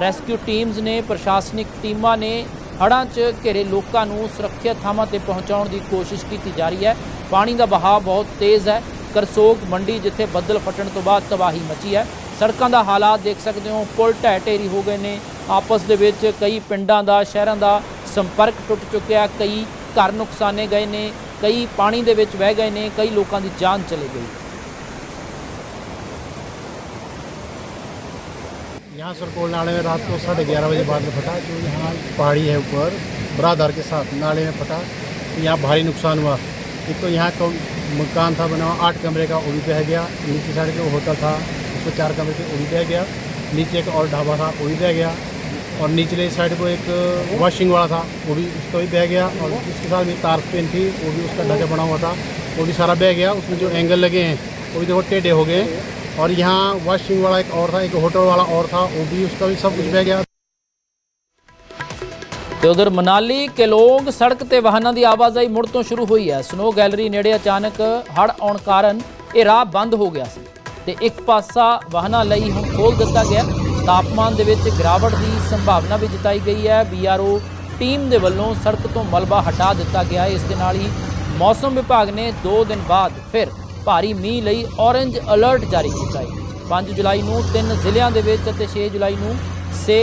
ਰੈਸਕਿਊ ਟੀਮਸ ਨੇ, ਪ੍ਰਸ਼ਾਸਨਿਕ ਟੀਮਾਂ ਨੇ, ਹੜ੍ਹਾਂ 'ਚ ਘਿਰੇ ਲੋਕਾਂ ਨੂੰ ਸੁਰੱਖਿਅਤ ਥਾਵਾਂ ਤੇ ਪਹੁੰਚਾਉਣ ਦੀ ਕੋਸ਼ਿਸ਼ ਕੀਤੀ ਜਾ ਰਹੀ ਹੈ। ਪਾਣੀ ਦਾ ਬਹਾਅ ਬਹੁਤ ਤੇਜ਼ ਹੈ। ਕਰਸੋਗ ਮੰਡੀ ਜਿੱਥੇ ਬੱਦਲ ਫਟਣ ਤੋਂ ਬਾਅਦ ਤਬਾਹੀ ਮਚੀ ਹੈ ਸੜਕਾਂ ਦਾ ਹਾਲਾਤ ਦੇਖ ਸਕਦੇ ਹੋ ਪੁਲ ਢਹਿ ਢੇਰੀ ਹੋ ਗਏ ਨੇ ਆਪਸ ਦੇ ਵਿੱਚ ਕਈ ਪਿੰਡਾਂ ਦਾ ਸ਼ਹਿਰਾਂ ਦਾ ਸੰਪਰਕ ਟੁੱਟ ਚੁੱਕਿਆ ਕਈ ਘਰ ਨੁਕਸਾਨੇ ਗਏ ਨੇ ਕਈ ਪਾਣੀ ਦੇ ਵਿੱਚ ਵਹਿ ਗਏ ਨੇ ਕਈ ਲੋਕਾਂ ਦੀ ਜਾਨ ਚਲੀ ਗਈ यहाँ सरकोल नाले में रात को साढ़े ग्यारह बजे बाद में फटा जो यहाँ पहाड़ी है ऊपर बरादर के साथ नाले में फटा यहाँ भारी नुकसान हुआ एक तो यहाँ का मकान था बना हुआ आठ कमरे का, वो भी बह गया। नीचे साइड के होटल था, उसमें चार कमरे थे, वो भी बह गया। नीचे एक और ढाबा था, वो भी बह गया। और निचले साइड को एक वॉशिंग वाला था, वो भी उसका भी बह गया। और उसके साथ भी तार पेन थी, वो भी उसका ढका बना हुआ था, वो भी सारा बह गया। उसमें जो एंगल लगे हैं, वो भी देखो टेढ़े हो गए। और यहाँ वॉशिंग वाला एक और था, एक होटल वाला और था, वो भी उसका भी सब कुछ बह गया। ਤੇ ਉਧਰ ਮਨਾਲੀ ਕੇਲੋਂਗ ਸੜਕ ਤੇ ਵਾਹਨਾਂ ਦੀ ਆਵਾਜਾਈ ਮੁੜ ਤੋਂ ਸ਼ੁਰੂ ਹੋਈ ਹੈ। ਸਨੋ ਗੈਲਰੀ ਨੇੜੇ ਅਚਾਨਕ ਹੜ੍ਹ ਆਉਣ ਕਾਰਨ ਇਹ ਰਾਹ ਬੰਦ ਹੋ ਗਿਆ ਸੀ ਤੇ ਇੱਕ ਪਾਸਾ ਵਾਹਨਾਂ ਲਈ ਹੁਣ ਖੋਲ ਦਿੱਤਾ ਗਿਆ। ਤਾਪਮਾਨ ਦੇ ਵਿੱਚ ਗਿਰਾਵਟ ਦੀ ਸੰਭਾਵਨਾ ਵੀ ਜਤਾਈ ਗਈ ਹੈ। ਬੀਆਰਓ ਟੀਮ ਦੇ ਵੱਲੋਂ ਸੜਕ ਤੋਂ ਮਲਬਾ ਹਟਾ ਦਿੱਤਾ ਗਿਆ। ਇਸ ਦੇ ਨਾਲ ਹੀ ਮੌਸਮ ਵਿਭਾਗ ਨੇ 2 ਦਿਨ ਬਾਅਦ ਫਿਰ ਭਾਰੀ ਮੀਂਹ ਲਈ ਔਰੇਂਜ ਅਲਰਟ ਜਾਰੀ ਕੀਤਾ ਹੈ। 5 ਜੁਲਾਈ ਨੂੰ ਤਿੰਨ ਜ਼ਿਲ੍ਹਿਆਂ ਦੇ ਵਿੱਚ ਅਤੇ 6 ਜੁਲਾਈ ਨੂੰ ਸੇ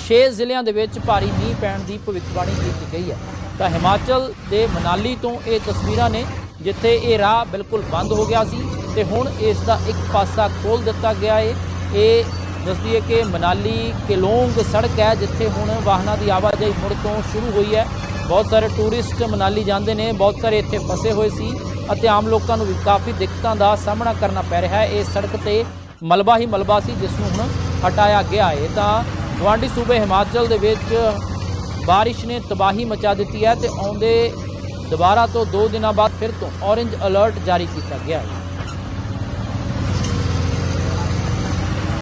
6 ਜ਼ਿਲ੍ਹਿਆਂ ਦੇ ਵਿੱਚ ਭਾਰੀ ਮੀਂਹ ਪੈਣ ਦੀ ਭਵਿੱਖਬਾਣੀ ਕੀਤੀ ਗਈ ਹੈ। ਤਾਂ ਹਿਮਾਚਲ ਦੇ ਮਨਾਲੀ ਤੋਂ ਇਹ ਤਸਵੀਰਾਂ ਨੇ, ਜਿੱਥੇ ਇਹ ਰਾਹ ਬਿਲਕੁਲ ਬੰਦ ਹੋ ਗਿਆ ਸੀ ਤੇ ਹੁਣ ਇਸ ਦਾ ਇੱਕ ਪਾਸਾ ਖੋਲ ਦਿੱਤਾ ਗਿਆ ਹੈ ਇਹ ਦੱਸਦੀ ਹੈ ਕਿ ਮਨਾਲੀ ਕਿਲੋਂਗ ਸੜਕ ਹੈ, ਜਿੱਥੇ ਹੁਣ ਵਾਹਨਾਂ ਦੀ ਆਵਾਜਾਈ ਮੁੜ ਤੋਂ ਸ਼ੁਰੂ ਹੋਈ ਹੈ। ਬਹੁਤ ਸਾਰੇ ਟੂਰਿਸਟ ਮਨਾਲੀ ਜਾਂਦੇ ਨੇ, ਬਹੁਤ ਸਾਰੇ ਇੱਥੇ ਫਸੇ ਹੋਏ ਸੀ ਅਤੇ ਆਮ ਲੋਕਾਂ ਨੂੰ ਵੀ ਕਾਫੀ ਦਿੱਕਤਾਂ ਦਾ ਸਾਹਮਣਾ ਕਰਨਾ ਪੈ ਰਿਹਾ ਹੈ। ਇਸ ਸੜਕ ਤੇ ਮਲਬਾ ਹੀ ਮਲਬਾ ਸੀ, ਜਿਸ ਨੂੰ ਹੁਣ ਹਟਾਇਆ ਗਿਆ ਹੈ ਤਾਂ ਗੁਆਂਢੀ ਸੂਬੇ ਹਿਮਾਚਲ ਦੇ ਵਿੱਚ ਬਾਰਿਸ਼ ਨੇ ਤਬਾਹੀ ਮਚਾ ਦਿੱਤੀ ਹੈ ਤੇ ਆਉਂਦੇ ਦੁਬਾਰਾ ਤੋਂ 2 ਦਿਨਾਂ ਬਾਅਦ ਫਿਰ ਤੋਂ ਔਰੇਂਜ ਅਲਰਟ ਜਾਰੀ ਕੀਤਾ ਗਿਆ ਹੈ।